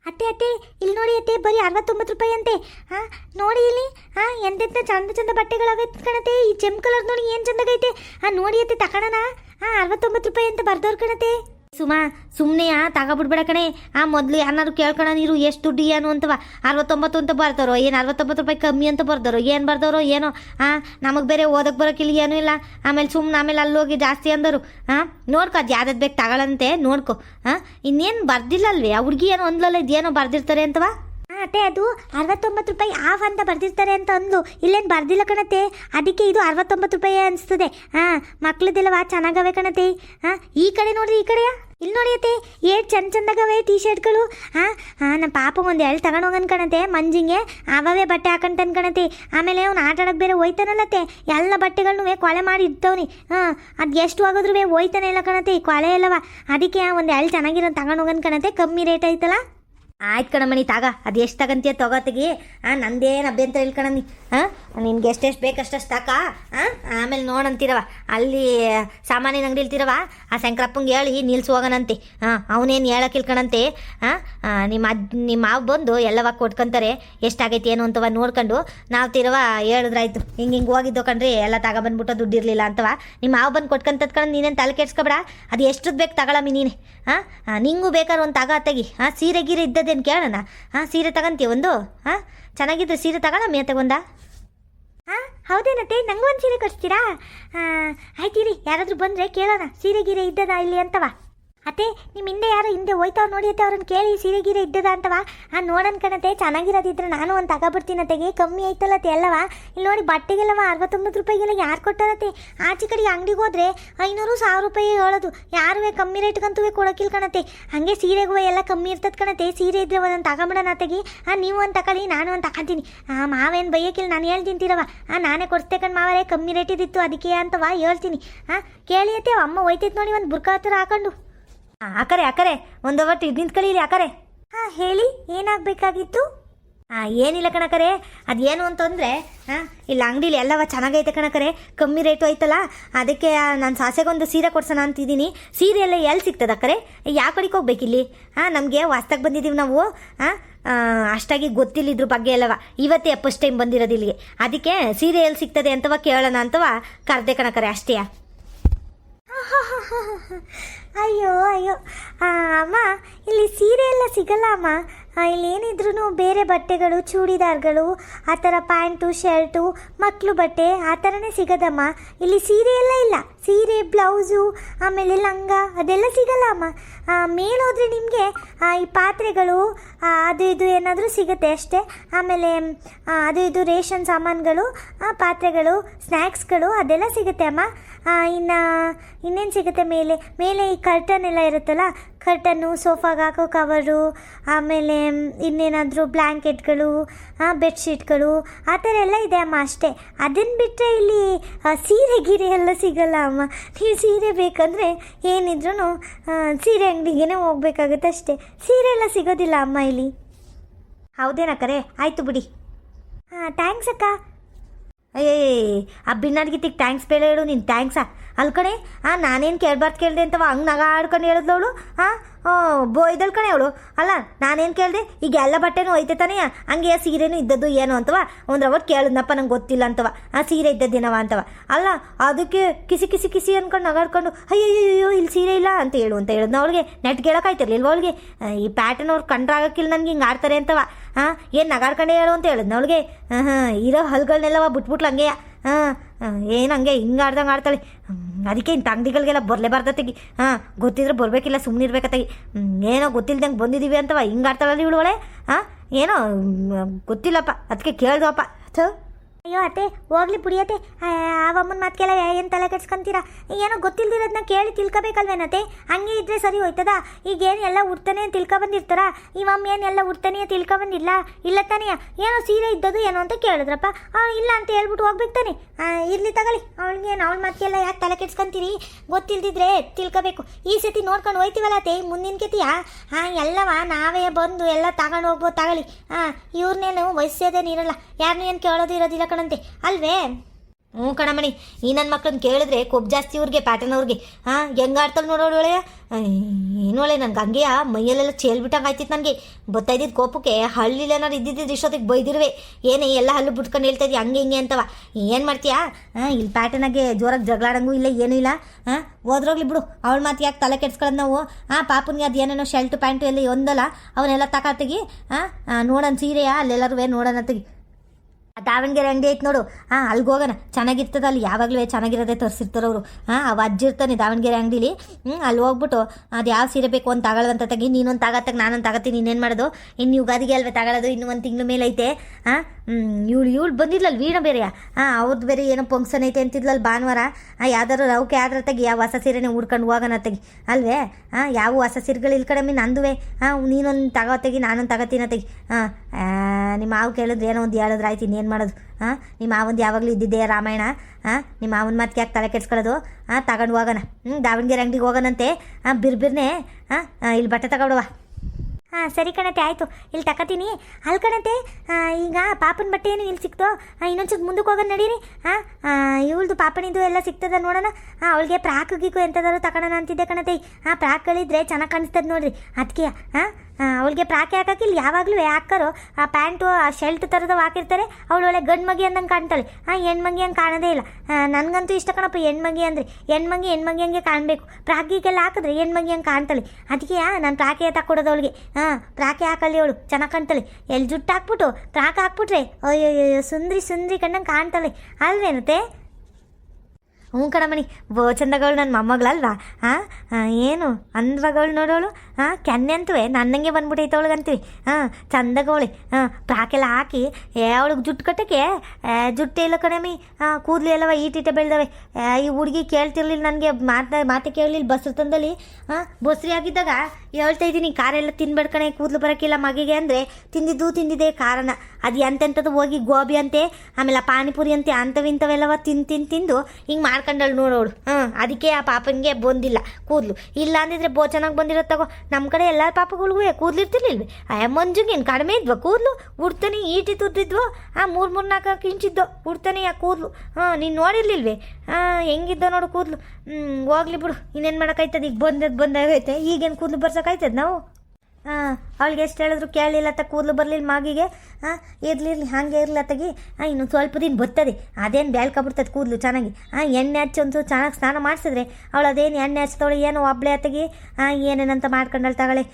ಅತ್ತೆ ಅತ್ತೆ, ಇಲ್ಲಿ ನೋಡಿ ಅತ್ತೆ, ಬರೀ ಅರವತ್ತೊಂಬತ್ತು ರೂಪಾಯಿ ಅಂತೆ. ಹಾಂ ನೋಡಿ ಇಲ್ಲಿ. ಹಾಂ ಎಂತೆಂಥ ಚಂದ ಚಂದ ಬಟ್ಟೆಗಳವೆ ಕಣತೆ ಈ ಚೆಮ್ ಕಲರ್ ನೋಡಿ ಏನು ಚಂದಗೈತೆ. ಹಾಂ ನೋಡಿ ಅತ್ತೆ ತಕೋಣ ಹಾಂ ಅರವತ್ತೊಂಬತ್ತು ರೂಪಾಯಿ ಅಂತ ಬರ್ದವ್ರು ಕಣತೆ ಸುಮಾ ಸುಮ್ಮನೆ ಆ, ತಗೊಬಿಡ್ಬೇಡ ಕಣೆ. ಆ ಮೊದಲು ಯಾರು ಕೇಳ್ಕೊಳ ನೀರು ಎಷ್ಟು ದುಡ್ಡು ಏನು ಅಂತವ. ಅರವತ್ತೊಂಬತ್ತು ಅಂತ ಬರ್ತಾರೋ, ಏನು ಅರವತ್ತೊಂಬತ್ತು ರೂಪಾಯಿ ಕಮ್ಮಿ ಅಂತ ಬರ್ದಾರೋ ಏನು ಬರ್ದವ್ರೋ ಏನೋ. ಆ, ನಮಗೆ ಬೇರೆ ಓದಕ್ಕೆ ಬರೋಕ್ಕಿಲ್ಲ ಏನೂ ಇಲ್ಲ. ಆಮೇಲೆ ಸುಮ್ಮನೆ ಆಮೇಲೆ ಅಲ್ಲಿ ಹೋಗಿ ಜಾಸ್ತಿ ಅಂದರು. ಹಾಂ ನೋಡ್ಕೊ ಅದು ಯಾವ್ದು ಬೇಕು ತಗೊಳಂತೆ, ನೋಡ್ಕೊ. ಹಾಂ ಇನ್ನೇನು ಬರ್ದಿಲ್ಲ ಅಲ್ವೇ ಆ ಹುಡುಗಿ ಏನು ಇದೇನೋ ಬರ್ದಿರ್ತಾರೆ ಅಂತವ. ಅತ್ತೆ, ಅದು ಅರವತ್ತೊಂಬತ್ತು ರೂಪಾಯಿ ಆಫ್ ಅಂತ ಬರ್ದಿರ್ತಾರೆ ಅಂತ ಅಂದ್ಲು. ಇಲ್ಲೇನು ಬರ್ದಿಲ್ಲ ಕಣತೆ ಅದಕ್ಕೆ ಇದು ಅರವತ್ತೊಂಬತ್ತು ರೂಪಾಯಿ ಅನಿಸ್ತದೆ. ಹಾಂ ಮಕ್ಳದ್ದೆಲ್ಲವ ಚೆನ್ನಾಗವೆ ಕಣತೆ ಹಾಂ ಈ ಕಡೆ ನೋಡ್ರಿ, ಈ ಕಡೆಯಾ? ಇಲ್ಲಿ ನೋಡಿಯತ್ತೆ ಏಟ್ ಚಂದ ಚಂದಾಗವೆ ಟೀ ಶರ್ಟ್ಗಳು ಹಾಂ ಹಾಂ ನಮ್ಮ ಪಾಪ ಒಂದು ಎಳ್ ತಗೊಂಡು ಹೋಗನ್ ಕಣತೆ ಮಂಜಿಂಗೆ. ಅವವೇ ಬಟ್ಟೆ ಹಾಕೊಂಡು ಕಣತೆ ಆಮೇಲೆ ಅವ್ನು ಆಟ ಆಡೋಕೆ ಬೇರೆ ಹೋಯ್ತಾನಲ್ಲತ್ತೆ ಎಲ್ಲ ಬಟ್ಟೆಗಳನ್ನೂ ಕೊಳೆ ಮಾಡಿ ಇಡ್ತವ್ನಿ. ಹಾಂ ಅದು ಎಷ್ಟು ಹೋಗೋದ್ರು ಹೋಯ್ತಾನೆ ಇಲ್ಲ ಕಣತೆ ಈ ಕೊಳೆ ಇಲ್ಲವ ಅದಕ್ಕೆ ಒಂದು ಎಳ್ ಚೆನ್ನಾಗಿರೋ ತಗೊಂಡು ಹೋಗನ್ ಕಣತೆ ಕಮ್ಮಿ ರೇಟ್ ಐತಲ್ಲ. ಆಯ್ತು ಕಣಮಣಿ ತಾಗ, ಅದು ಎಷ್ಟು ತಗಂತೀಯ ತಗೋತಗಿ ಹಾಂ ನಂದೇನು ಅಭ್ಯಂತರ ಇಲ್ಲ ಕಣನಿ ಹಾಂ ನಿನ್ಗೆ ಎಷ್ಟೆಷ್ಟು ಬೇಕಷ್ಟಷ್ಟು ತಾಕ? ಹಾಂ ಆಮೇಲೆ ನೋಡಂತಿರವ ಅಲ್ಲಿ ಸಾಮಾನಿನ ಅಂಗಡಿ ಇಲ್ತಿರವ ಆ ಶಂಕರಪ್ಪಂಗೆ ಹೇಳಿ, ನಿಲ್ಸಿ ಹೋಗೋಣಂತೆ ಹಾಂ ಅವನೇನು ಹೇಳಕ್ಕೆ ಇಲ್ಕಣಂತೆ. ಹಾಂ ನಿಮ್ಮ ಅದ್ ನಿಮ್ಮ ಮಾವು ಬಂದು ಎಲ್ಲವ ಕೊಟ್ಕೊಂತಾರೆ. ಎಷ್ಟಾಗೈತಿ ಏನು ಅಂತವ ನೋಡ್ಕೊಂಡು. ನಾವು ತಿರವ ಹೇಳಿದ್ರಾಯ್ತು. ಹಿಂಗೆ ಹಿಂಗೆ ಹೋಗಿದ್ದು ಕಣ್ರಿ, ಎಲ್ಲ ತಗೊಬಂದ್ಬಿಟ್ಟು ದುಡ್ಡು ಇರಲಿಲ್ಲ ಅಂತವ ನಿಮ್ಮ ಮಾವು ಬಂದು ಕೊಟ್ಕೊಂತದ್ ಕಣ, ನೀನೇನು ತಲೆ ಕೆಡ್ಸ್ಕೊಬೇಡ. ಅದು ಎಷ್ಟು ಬೇಕು ತಗೊಳಮ್ಮಿ ನೀನೆ. ಹಾಂ ನಿಂಗೂ ಬೇಕಾದ್ರೆ ಒಂದು ತಗ ತೆಗಿ. ಹಾಂ ಸೀರೆ, ಗೀರೆ ಇದ್ದದೇನು ಕೇಳೋಣ? ಹಾಂ ಸೀರೆ ತಗೊಂತೀವಿ ಒಂದು? ಹಾಂ ಚೆನ್ನಾಗಿದ್ರೆ ಸೀರೆ ತಗೊಳಮ್ಮಿ ಒಂದ ಹಾಂ ಹೌದೇನತ್ತೆ ನಂಗೂ ಒಂದು ಸೀರೆ ಕೊಡ್ತೀರಾ? ಆಯ್ತೀರಿ ಯಾರಾದರೂ ಬಂದರೆ ಕೇಳೋಣ. ಸೀರೆ, ಗೀರೆ ಇದ್ದದಾ ಇಲ್ಲಿ ಅಂತವ? ಅತ್ತೆ ನಿಮ್ಮ ಹಿಂದೆ ಯಾರು ಹಿಂದೆ ಹೋಯ್ತಾವ್ ನೋಡಿ ಅತ್ತೆ, ಅವ್ರನ್ನ ಕೇಳಿ ಸೀರೆ ಗೀರೆ ಇದ್ದದ ಅಂತವಾ? ಆ, ನೋಡನ್ ಕಣತೆ ಚೆನ್ನಾಗಿರೋದಿದ್ರೆ ನಾನು ಒಂದು ತಗೊಬಿಡ್ತೀನಿ ಅತ್ತೆಗೆ ಕಮ್ಮಿ ಐತಲ್ಲತ್ತೆ ಎಲ್ಲವಾ? ಇಲ್ಲಿ ನೋಡಿ ಬಟ್ಟೆಗೆಲ್ಲವ, ಅರವತ್ತೊಂಬತ್ತು ರೂಪಾಯಿಗೆಲ್ಲ ಯಾರು ಕೊಟ್ಟಾರತ್ತೆ? ಆಚೆ ಕಡೆ ಅಂಗಡಿಗೆ ಹೋದ್ರೆ ಐನೂರು ಸಾವಿರ ರೂಪಾಯಿ ಹೇಳೋದು. ಯಾರುವೆ ಕಮ್ಮಿ ರೇಟ್ಗಂತೂ ಕೊಡೋಕಿಲ್ಲ ಕಣತೆ ಹಾಗೆ ಸೀರೆಗೂ ಎಲ್ಲ ಕಮ್ಮಿ ಇರ್ತದ ಕಣತೆ ಸೀರೆ ಇದ್ರೆ ಒಂದೊಂದು ತಗೊಂಬಿಡೋಣ ಅತ್ತೆಗೆ. ಆ, ನೀವು ಒಂದು ತಗೊಳ್ಳಿ, ನಾನು ಒಂದು ತಗೊಂತೀನಿ ಆ, ಮಾವೇನು ಬೈಯೋಕಿಲ್ಲ, ನಾನು ಹೇಳ್ತಿಂತೀರವ ಆ, ನಾನೇ ಕೊಡ್ತೆ ಕಣ್ ಮಾವರೇ, ಕಮ್ಮಿ ರೇಟ್ ಇದ್ದಿತ್ತು ಅದಕ್ಕೆ ಅಂತವಾ ಹೇಳ್ತೀನಿ. ಹಾಂ ಕೇಳಿ ಅತ್ತೆ ಅಮ್ಮ ಹೋಯ್ತೈತೆ ನೋಡಿ ಒಂದು ಬುರ್ಕಾ ಹತ್ರ ಹಾಕೊಂಡು. ಹಾಂ ಆಕರೆ ಅಕರೆ ಒಂದು ಒಟ್ಟು ಇದು ನಿಂತ್ಕೊಳ್ಳಿ ಆಕರೆ ಹಾ ಹೇಳಿ ಏನಾಗಬೇಕಾಗಿತ್ತು? ಹಾಂ ಏನಿಲ್ಲ ಕಣಕರೆ ಅದೇನು ಅಂತಂದರೆ ಹಾಂ ಇಲ್ಲ ಅಂಗಡಿಲಿ ಎಲ್ಲವ ಚೆನ್ನಾಗೈತೆ ಕಣಕರೆ ಕಮ್ಮಿ ರೇಟು ಐತಲ್ಲ ಅದಕ್ಕೆ ನಾನು ಸಾಸೆಗೊಂದು ಸೀರೆ ಕೊಡ್ಸೋಣ ಅಂತಿದ್ದೀನಿ. ಸೀರೆ ಎಲ್ಲ ಎಲ್ಲಿ ಸಿಗ್ತದೆ ಅಕ್ಕರೆ ಯಾವ ಕಡೆಗೆ ಹೋಗ್ಬೇಕಿಲ್ಲಿ ಹಾಂ ನಮಗೆ ವಾಸ್ತಾಗ ಬಂದಿದ್ದೀವಿ ನಾವು. ಹಾಂ ಅಷ್ಟಾಗಿ ಗೊತ್ತಿಲ್ಲ ಇದ್ರ ಬಗ್ಗೆ ಎಲ್ಲವ. ಇವತ್ತೇ ಫಸ್ಟ್ ಟೈಮ್ ಬಂದಿರೋದು ಇಲ್ಲಿಗೆ. ಅದಕ್ಕೆ ಸೀರೆ ಎಲ್ಲಿ ಸಿಗ್ತದೆ ಅಂತವ ಕೇಳೋಣ ಅಂತವ ಕರ್ದೆ ಕಣಕರೆ ಅಷ್ಟೇ. ಅಯ್ಯೋ ಅಯ್ಯೋ. ಅಮ್ಮ ಇಲ್ಲಿ ಸೀರೆ ಎಲ್ಲ ಸಿಗಲ್ಲ ಅಮ್ಮ. ಆ, ಇಲ್ಲಿ ಏನಿದ್ರು ಬೇರೆ ಬಟ್ಟೆಗಳು ಚೂಡಿದಾರ್ಗಳು ಆ ಥರ ಪ್ಯಾಂಟು ಶರ್ಟು ಮಕ್ಕಳು ಬಟ್ಟೆ ಆ ಥರನೇ ಸಿಗೋದಮ್ಮ. ಇಲ್ಲಿ ಸೀರೆ ಎಲ್ಲ ಇಲ್ಲ. ಸೀರೆ ಬ್ಲೌಸು ಆಮೇಲೆ ಲಂಗ ಅದೆಲ್ಲ ಸಿಗಲ್ಲ ಅಮ್ಮ. ಮೇಲೋದ್ರೆ ನಿಮಗೆ ಈ ಪಾತ್ರೆಗಳು ಅದು ಇದು ಏನಾದರೂ ಸಿಗುತ್ತೆ ಅಷ್ಟೇ. ಆಮೇಲೆ ಅದು ಇದು ರೇಷನ್ ಸಾಮಾನುಗಳು ಪಾತ್ರೆಗಳು ಸ್ನ್ಯಾಕ್ಸ್ಗಳು ಅದೆಲ್ಲ ಸಿಗುತ್ತೆ ಅಮ್ಮ. ಇನ್ನು ಇನ್ನೇನು ಸಿಗುತ್ತೆ ಮೇಲೆ? ಮೇಲೆ ಈ ಕರ್ಟನ್ ಎಲ್ಲ ಇರುತ್ತಲ್ಲ ಕರ್ಟನ್ನು ಸೋಫಾಗೆ ಹಾಕೋ ಕವರು, ಆಮೇಲೆ ಇನ್ನೇನಾದರೂ ಬ್ಲ್ಯಾಂಕೆಟ್ಗಳು ಬೆಡ್ಶೀಟ್ಗಳು, ಆ ಥರ ಎಲ್ಲ ಇದೆ ಅಮ್ಮ ಅಷ್ಟೇ. ಅದನ್ನು ಬಿಟ್ಟರೆ ಇಲ್ಲಿ ಸೀರೆ, ಗೀರೆ ಎಲ್ಲ ಸಿಗಲ್ಲ ಅಮ್ಮ. ನೀವು ಸೀರೆ ಬೇಕಂದರೆ ಏನಿದ್ರೂ ಸೀರೆ ಅಂಗಡಿಗೆ ಹೋಗ್ಬೇಕಾಗುತ್ತೆ ಅಷ್ಟೇ. ಸೀರೆ ಎಲ್ಲ ಸಿಗೋದಿಲ್ಲ ಅಮ್ಮ ಇಲ್ಲಿ. ಹೌದೇನಕ್ಕರೆ ಆಯಿತು ಬಿಡಿ. ಹಾಂ ಥ್ಯಾಂಕ್ಸ್ ಅಕ್ಕ. ಏ ಆ ಬಿನ್ನಾಡ್ಗಿತ್ತಿಗೆ ಥ್ಯಾಂಕ್ಸ್ ಬೇಡ ಹೇಳು ನೀನು. ಟ್ಯಾಂಕ್ಸಾ ಅಲ್ಲಿ ಕಣೆ ಹಾಂ ನಾನೇನು ಕೇಳ್ಬಾರ್ದು ಕೇಳಿದೆ ಅಂತವ ಹಂಗೆ ನಗ ಆಡ್ಕೊಂಡು ಹೇಳಿದ್ಲವಳು ಹಾಂ ಇದಲ್ ಕಣೆ ಅವಳು. ಅಲ್ಲ, ನಾನೇನು ಕೇಳಿದೆ? ಈಗ ಎಲ್ಲ ಬಟ್ಟೆನೂ ಹೋಯ್ತೆ ತಾನೇ? ಹಂಗೆ ಸೀರೆನೂ ಇದ್ದದ್ದು ಏನು ಅಂತವ? ಒಂದು ರವಟ್ ಕೇಳಿದ್ನಪ್ಪ, ನಂಗೆ ಗೊತ್ತಿಲ್ಲ ಅಂತವ. ಆ ಸೀರೆ ಇದ್ದದ್ದೇನವ ಅಂತವ. ಅಲ್ಲ, ಅದಕ್ಕೆ ಕಿಸಿ ಕಿಸಿ ಕಿಸಿ ಅನ್ಕೊಂಡು ನಗಾಡ್ಕೊಂಡು ಅಯ್ಯಯ್ಯೋ ಇಲ್ಲಿ ಸೀರೆ ಇಲ್ಲ ಅಂತ ಹೇಳು ಅಂತ ಹೇಳಿದ್ನ ಅವಳಿಗೆ. ನೆಟ್ ಕೇಳೋಕ್ಕಾಯ್ತಿರ್ಲಿಲ್ವ ಅವಳಿಗೆ? ಈ ಪ್ಯಾಟರ್ನ್ ಅವ್ರು ಕಂಡ್ರಾಗಕ್ಕಿಲ್ಲ ನನಗೆ ಹಿಂಗೆ ಆಡ್ತಾರೆ ಅಂತವ. ಹಾಂ ಏನು ನಗಾಡ್ಕೊಂಡೇ ಹೇಳು ಅಂತ ಹೇಳಿದ್ನ ಅವಳಿಗೆ. ಹಾಂ, ಇರೋ ಹಲ್ಗಳನ್ನೆಲ್ಲವ ಬಿಟ್ಬಿಟ್ಲು ಹಂಗೆಯ? ಹಾಂ ಏನು ಹಂಗೆ ಹಿಂಗೆ ಆಡ್ದಂಗೆ ಆಡ್ತಾಳೆ? ಅದಕ್ಕೆ ಇಂಥ ಅಂಗಡಿಗಳಿಗೆಲ್ಲ ಬರಲೇಬಾರ್ದ ತೆಗಿ ಹಾಂ, ಗೊತ್ತಿದ್ರೆ ಬರಬೇಕಿಲ್ಲ ಸುಮ್ಮನೆ ಇರ್ಬೇಕತ್ತಾಗಿ. ಏನೋ ಗೊತ್ತಿಲ್ದಂಗೆ ಬಂದಿದ್ದೀವಿ ಅಂತವ ಹಿಂಗೆ ಆಡ್ತಾಳಲ್ಲ ಇವಳು ಹಾಂ, ಏನೋ ಗೊತ್ತಿಲ್ಲಪ್ಪ, ಅದಕ್ಕೆ ಕೇಳ್ದವಪ್ಪ. ಥು. ಅಯ್ಯೋ ಅತ್ತೆ ಹೋಗ್ಲಿ ಪುಡಿಯತ್ತೆ ಅವಮ್ಮನ ಮಾತ್ಕೆಲ್ಲ ಏನು ತಲೆ ಕೆಡ್ಸ್ಕೊಂತೀರಾ? ಏನೋ ಗೊತ್ತಿಲ್ದಿರೋದನ್ನ ಕೇಳಿ ತಿಳ್ಕೊಬೇಕಲ್ವೇನತ್ತೆ ಹಂಗೆ ಇದ್ರೆ ಸರಿ ಹೋಯ್ತದ? ಈಗ ಏನು ಎಲ್ಲ ಉಡ್ತಾನೆ ತಿಳ್ಕೊಬಂದಿರ್ತಾರ? ಏನು ಎಲ್ಲ ಉಡ್ತಾನೆ ತಿಳ್ಕೊಬಂದಿಲ್ಲ? ಇಲ್ಲ ತಾನೇ ಏನೋ ಸೀರೆ ಇದ್ದದು ಏನೋ ಅಂತ ಕೇಳಿದ್ರಪ್ಪ. ಆ, ಇಲ್ಲ ಅಂತ ಹೇಳ್ಬಿಟ್ಟು ಹೋಗ್ಬೇಕು ತಾನೆ. ಇರ್ಲಿ ತಗೊಳ್ಳಿ. ಅವಳಿಗೆ ಅವಳ ಮಾತ್ಕೆಲ್ಲ ಯಾಕೆ ತಲೆ ಕೆಡ್ಸ್ಕೊಂತೀರಿ? ಗೊತ್ತಿಲ್ದಿದ್ರೆ ತಿಳ್ಕೊಬೇಕು. ಈ ಸತಿ ನೋಡ್ಕೊಂಡು ಹೋಯ್ತೀವಲ್ಲ ಅತ್ತೆ ಮುಂದಿನ ಕೆತಿಯ? ಹಾಂ ಎಲ್ಲವ ನಾವೇ ಬಂದು ಎಲ್ಲ ತಗೊಂಡು ಹೋಗ್ಬೋದು ತಗೊಳ್ಳಿ. ಹಾಂ ಇವ್ರನ್ನೇನು ವಯಸ್ಸೇದೇನಿರಲ್ಲ ಯಾರನ್ನೂ ಏನು ಕೇಳೋದು ಇರೋದಿಲ್ಲ ಕಣಂತೆ ಅಲ್ವೇ? ಹ್ಞೂ ಕಣಮಣಿ, ಈ ನನ್ನ ಮಕ್ಳನ್ನ ಕೇಳಿದ್ರೆ ಕೊಬ್ಬು ಜಾಸ್ತಿ ಇವ್ರಿಗೆ ಪ್ಯಾಟರ್ನ್ ಅವ್ರಿಗೆ. ಹಾಂ, ಹೆಂಗೆ ಆಡ್ತಾಳೆ ಏನು ಒಳ್ಳೆ, ನನಗೆ ಹಂಗೆಯ ಮೈಯಲ್ಲೆಲ್ಲ ಚೇಲ್ಬಿಟ್ಟಂಗೆ ಆಯ್ತಿತ್ತು ನನಗೆ. ಗೊತ್ತಾಯ್ತಿದ್ದು ಕೋಪಕ್ಕೆ ಹಳ್ಳಿಲ್ಲ ಏನಾರು ಇದ್ದಿದ್ದು ಇಷ್ಟೊತ್ತಿಗೆ ಬೈದಿರುವೆ. ಏನೇ, ಎಲ್ಲ ಹಲ್ಲು ಬಿಟ್ಕೊಂಡು ಹೇಳ್ತಾ ಇದ್ದೀವಿ ಹಂಗೆ ಹಿಂಗೆ ಅಂತವ. ಏನು ಮಾಡ್ತೀಯಾ? ಹಾಂ ಇಲ್ಲಿ ಪ್ಯಾಟರ್ನಾಗೆ ಜೋರಾಗಿ ಜಗಳಾಡಂಗೂ ಇಲ್ಲ, ಏನೂ ಇಲ್ಲ. ಹಾಂ ಹೋದ್ರೋಗ್ಲಿ ಬಿಡು, ಅವಳ ಮಾತು ಯಾಕೆ ತಲೆ ಕೆಡ್ಸ್ಕೊಳ್ಳೋದು ನಾವು? ಹಾಂ ಪಾಪನಿಗೆ ಅದು ಏನೇನೋ ಶರ್ಟ್, ಪ್ಯಾಂಟು ಎಲ್ಲ ಒಂದಲ್ಲ ಅವನ್ನೆಲ್ಲ ತಗೊಳ್ತೀಗಿ ಹಾಂ ನೋಡೋಣ ಸೀರೆಯಾ ಅಲ್ಲೆಲ್ಲರೂ ನೋಡೋಣ ತೆಗಿ. ದಾವಣಗೆರೆ ಅಂಗಡಿ ಐತೆ ನೋಡು. ಹಾಂ ಅಲ್ಲಿಗೆ ಹೋಗೋಣ. ಚೆನ್ನಾಗಿರ್ತದೆ ಅಲ್ಲಿ. ಯಾವಾಗಲೂ ಚೆನ್ನಾಗಿರೋದೇ ತರಿಸಿರ್ತಾರೆ ಅವರು. ಹಾಂ, ಅವ ಅಜ್ಜಿ ಇರ್ತಾನೆ ದಾವಣಗೆರೆ ಅಂಗಡಿಲಿ. ಹ್ಞೂ ಅಲ್ಲಿ ಹೋಗ್ಬಿಟ್ಟು ಅದು ಯಾವ ಸೀರೆ ಬೇಕು ಅಂತ ತಗೊಳ್ಳೋದಂತ ತೆಗಿ. ನೀನೊಂದು ತಗತ್ತಾಗ ನಾನೊಂದು ತಗತ್ತೀನಿ ಇನ್ನೇನು ಮಾಡೋದು? ಇನ್ನು ಯುಗಾದಿಗೆ ಅಲ್ವೇ ತಗೊಳ್ಳೋದು ಇನ್ನು ಒಂದು ತಿಂಗಳ ಮೇಲೆ ಐತೆ. ಹಾಂ ಇವಳು ಇವಳು ಬಂದಿದ್ಲಲ್ಲ ವೀಣ ಬೇರೆಯಾ ಹಾಂ ಅವ್ರದ್ದು ಬೇರೆ ಏನೋ ಫಂಕ್ಷನ್ ಐತೆ ಅಂತಿದ್ಲಲ್ಲ ಭಾನುವಾರ. ಹಾಂ ಯಾವ್ದಾರು ರೌಕೆ ಆದ್ರೆ ತೆಗಿ. ಯಾವ ಹೊಸ ಸೀರೆನೇ ಉಡ್ಕೊಂಡು ಹೋಗೋಣ ತೆಗಿ. ಅಲ್ವೇ? ಹಾಂ, ಯಾವ ಹೊಸ ಸೀರೆಗಳು ಇಲ್ಲಿ ಮೀನು ನಂದುವೆ. ಹಾಂ, ನೀನೊಂದು ತಗೋ ತೆಗಿ, ನಾನೊಂದು ತಗತ್ತೀನ ತೆಗಿ. ಹಾಂ ನಿಮ್ಮ ಮಾವು ಕೇಳಿದ್ರೆ ಏನೋ ಒಂದು ಹೇಳಿದ್ರೆ ಆಯ್ತು ಇನ್ನೇನು ಮಾಡೋದು? ಹಾಂ ನಿಮ್ಮ ಮಾವಂದು ಯಾವಾಗಲೂ ಇದ್ದಿದ್ದೆ ರಾಮಾಯಣ? ಹಾಂ ನಿಮ್ಮ ಮಾವನ ಮತ್ತೆ ಯಾಕೆ ತಲೆ ಕೆಡ್ಸ್ಕೊಳ್ಳೋದು? ಹಾಂ ತಗೊಂಡು ಹೋಗೋಣ. ಹ್ಞೂ ದಾವಣಗೆರೆ ಅಂಗಡಿಗೆ ಹೋಗೋಣಂತೆ. ಹಾಂ ಬಿರ್ಬಿರ್ನೆ. ಹಾಂ ಇಲ್ಲಿ ಬಟ್ಟೆ ತಗೊಡುವ ಹಾಂ ಸರಿ ಕಣತೆ, ಆಯಿತು. ಇಲ್ಲಿ ತಕತೀನಿ. ಅಲ್ಲಿ ಕಣತೆ ಈಗ ಪಾಪನ ಬಟ್ಟೆ ಏನು ಇಲ್ಲಿ ಸಿಕ್ತು? ಇನ್ನೊಂದು ಮುಂದಕ್ಕೆ ಹೋಗೋದು ನಡೀರಿ. ಹಾಂ ಇವಳ್ದು ಪಾಪನಿದು ಎಲ್ಲ ಸಿಗ್ತದ ನೋಡೋಣ. ಹಾಂ ಅವಳಿಗೆ ಪ್ರಾಕ್ ಗೀಕು ಎಂಥದಾದ್ರು ತಗೊಳೋಣ ಅಂತಿದ್ದೆ ಕಣತೆ. ಹಾಂ ಪ್ರಾಕ್ಗಳಿದ್ರೆ ಚೆನ್ನಾಗಿ ಕಾಣಿಸ್ತದೆ ನೋಡ್ರಿ. ಅದಕ್ಕೆ ಹಾಂ ಅವಳಿಗೆ ಪ್ರಾಕೆ ಹಾಕೋಕ್ಕಿಲ್ಲ ಯಾವಾಗಲೂ ಹಾಕರು ಆ ಪ್ಯಾಂಟು, ಆ ಶರ್ಟ್ ಥರದವು ಹಾಕಿರ್ತಾರೆ. ಅವಳು ಒಳ್ಳೆ ಗಂಡು ಮಗಿ ಅಂದಂಗೆ ಕಾಣ್ತಾಳೆ. ಹಾಂ ಹೆಣ್ಮಂಗಿ ಹಂಗೆ ಕಾಣೋದೇ ಇಲ್ಲ. ನನಗಂತೂ ಇಷ್ಟ ಕಣಪ್ಪ ಹೆಣ್ಮಂಗಿ ಅಂದರೆ. ಹೆಣ್ಮಂಗಿ ಹೆಣ್ಮಂಗಿ ಹಂಗೆ ಕಾಣಬೇಕು. ಪ್ರಾಕಿಗೆಲ್ಲ ಹಾಕಿದ್ರೆ ಹೆಣ್ಮಂಗಿ ಹಂಗೆ ಕಾಣ್ತಾಳೆ. ಅದಕ್ಕೆ ನಾನು ಪ್ರಾಕೆ ತಕ್ಕೊಡೋದು ಅವಳಿಗೆ. ಹಾಂ ಪ್ರಾಕೆ ಹಾಕಲ್ಲಿ ಅವಳು, ಚೆನ್ನಾಗಿ ಕಾಣ್ತಾಳೆ. ಎಲ್ಲಿ ಜುಟ್ಟು ಹಾಕ್ಬಿಟ್ಟು ಪ್ರಾಕ್ ಹಾಕ್ಬಿಟ್ರೆ ಅಯ್ಯೋ ಸುಂದ್ರಿ ಸುಂದ್ರಿ ಕಣ್ಣಂಗೆ ಕಾಣ್ತಾಳೆ. ಅಲ್ವೇನತೆ ಹ್ಞೂ ಕಣಮಣಿ ಬೋ ಚಂದಗಳು ನನ್ನ ಮೊಮ್ಮಗಳಲ್ವಾ ಹಾಂ ಏನು? ಅಂದ್ವಗಳು ನೋಡೋಳು? ಹಾಂ ಕೆನ್ನೆ ಅಂತುವೆ, ನನ್ನಂಗೆ ಬಂದ್ಬಿಟ್ಟೈತೆ ಅವಳಿಗಂತೀವಿ ಹಾಂ ಚಂದಗೋಳಿ ಹಾಂ ಪ್ರಾಕೆಲ್ಲ ಹಾಕಿ ಅವಳಿಗೆ ಜುಟ್ಟು ಕಟ್ಟಕ್ಕೆ ಜುಟ್ಟು ಇಲ್ಲ ಕಣಮಿ ಹಾಂ ಕೂದಲು ಎಲ್ಲವ ಈಟೀಟ ಬೆಳೆದವೆ. ಈ ಹುಡುಗಿ ಕೇಳ್ತಿರ್ಲಿಲ್ಲ ನನಗೆ, ಮಾತಾ, ಮಾತೆ ಕೇಳಲಿಲ್ಲ ಬಸ್ರು ತಂದಲ್ಲಿ. ಹಾಂ ಬಸ್ರಿ ಆಗಿದ್ದಾಗ ಹೇಳ್ತಾ ಇದ್ದೀನಿ, ಕಾರೆಲ್ಲ ತಿನ್ಬೇಡ ಕಣೆ, ಕೂದಲು ಬರೋಕ್ಕಿಲ್ಲ ಮಗಿಗೆ ಅಂದರೆ. ತಿಂದಿದ್ದು ತಿಂದಿದೆ ಕಾರಣ. ಅದು ಎಂತೆಂಥದ್ದು ಹೋಗಿ ಗೋಬಿ ಅಂತೆ, ಆಮೇಲೆ ಪಾನಿಪುರಿ ಅಂತೆ ಅಂಥವಿಂಥವೆಲ್ಲವ ತಿಂದು ತಿಂದು ತಿಂದು ಹಿಂಗೆ ಮಾಡ್ಕೊಂಡಳು ನೋಡೋಳು ಹಾಂ, ಅದಕ್ಕೆ ಆ ಪಾಪನಿಗೆ ಬಂದಿಲ್ಲ. ಕೂದಲು. ಇಲ್ಲ ಅಂದಿದ್ರೆ ಬೋ, ಚೆನ್ನಾಗಿ ಬಂದಿರೋದು ತಗೋ. ನಮ್ಮ ಕಡೆ ಎಲ್ಲ ಪಾಪಗಳಿಗೂ ಕೂದಲು ಇರ್ತಿರ್ಲಿಲ್ವೇ? ಆ, ಮಂಜುಗೆ ಏನು ಕಡಿಮೆ ಇದ್ವ ಕೂದಲು? ಉಡ್ತಾನೆ, ಈಟಿ ತುದ್ದಿದ್ವು? ಆ, ಮೂರು ಮೂರು, ನಾಲ್ಕು ನಾಲ್ಕು ಇಂಚಿದ್ದು ಉಡ್ತಾನೆ ಆ ಕೂದಲು. ಹಾಂ, ನೀನು ನೋಡಿರ್ಲಿಲ್ವೇ? ಹಾಂ ಹೆಂಗಿದ್ದೋ ನೋಡು ಕೂದಲು. ಹೋಗ್ಲಿ ಬಿಡು. ಇನ್ನೇನು ಮಾಡೋಕ್ಕಾಯ್ತದ ಈಗ ಬಂದದ್ದು ಬಂದಾಗೈತೆ ಈಗೇನು ಕೂದಲು ಬರ್ಸೋಕ್ಕಾಯ್ತದೆ ನಾವು? ಹಾಂ, ಅವಳಿಗೆ ಎಷ್ಟು ಹೇಳಿದ್ರು ಕೇಳಲಿಲ್ಲ ತ ಕೂದಲು ಬರಲಿಲ್ಲ ಮಾಗಿಗೆ. ಹಾಂ ಇರಲಿರ್ಲಿ ಇರಲಿ, ಹಾಗೆ ಇರಲಿ ಅತ್ತಗಿ ಹಾಂ ಇನ್ನು ಸ್ವಲ್ಪ ದಿನ ಬರ್ತದೆ. ಅದೇನು ಬೆಳ್ಕೊಬಿಡ್ತದೆ ಕೂದಲು ಚೆನ್ನಾಗಿ. ಹಾಂ, ಎಣ್ಣೆ ಹಚ್ಚಿ ಒಂದು ಚೆನ್ನಾಗಿ ಸ್ನಾನ ಮಾಡಿಸಿದ್ರೆ ಅವಳು ಅದೇನು ಎಣ್ಣೆ ಹಚ್ತವಳು ಏನೋ ಒಬ್ಳೆ ಅತ್ತಗಿ? ಹಾಂ, ಏನೇನಂತ ಮಾಡ್ಕೊಂಡಳು ತಗೊಳ್ಳಿ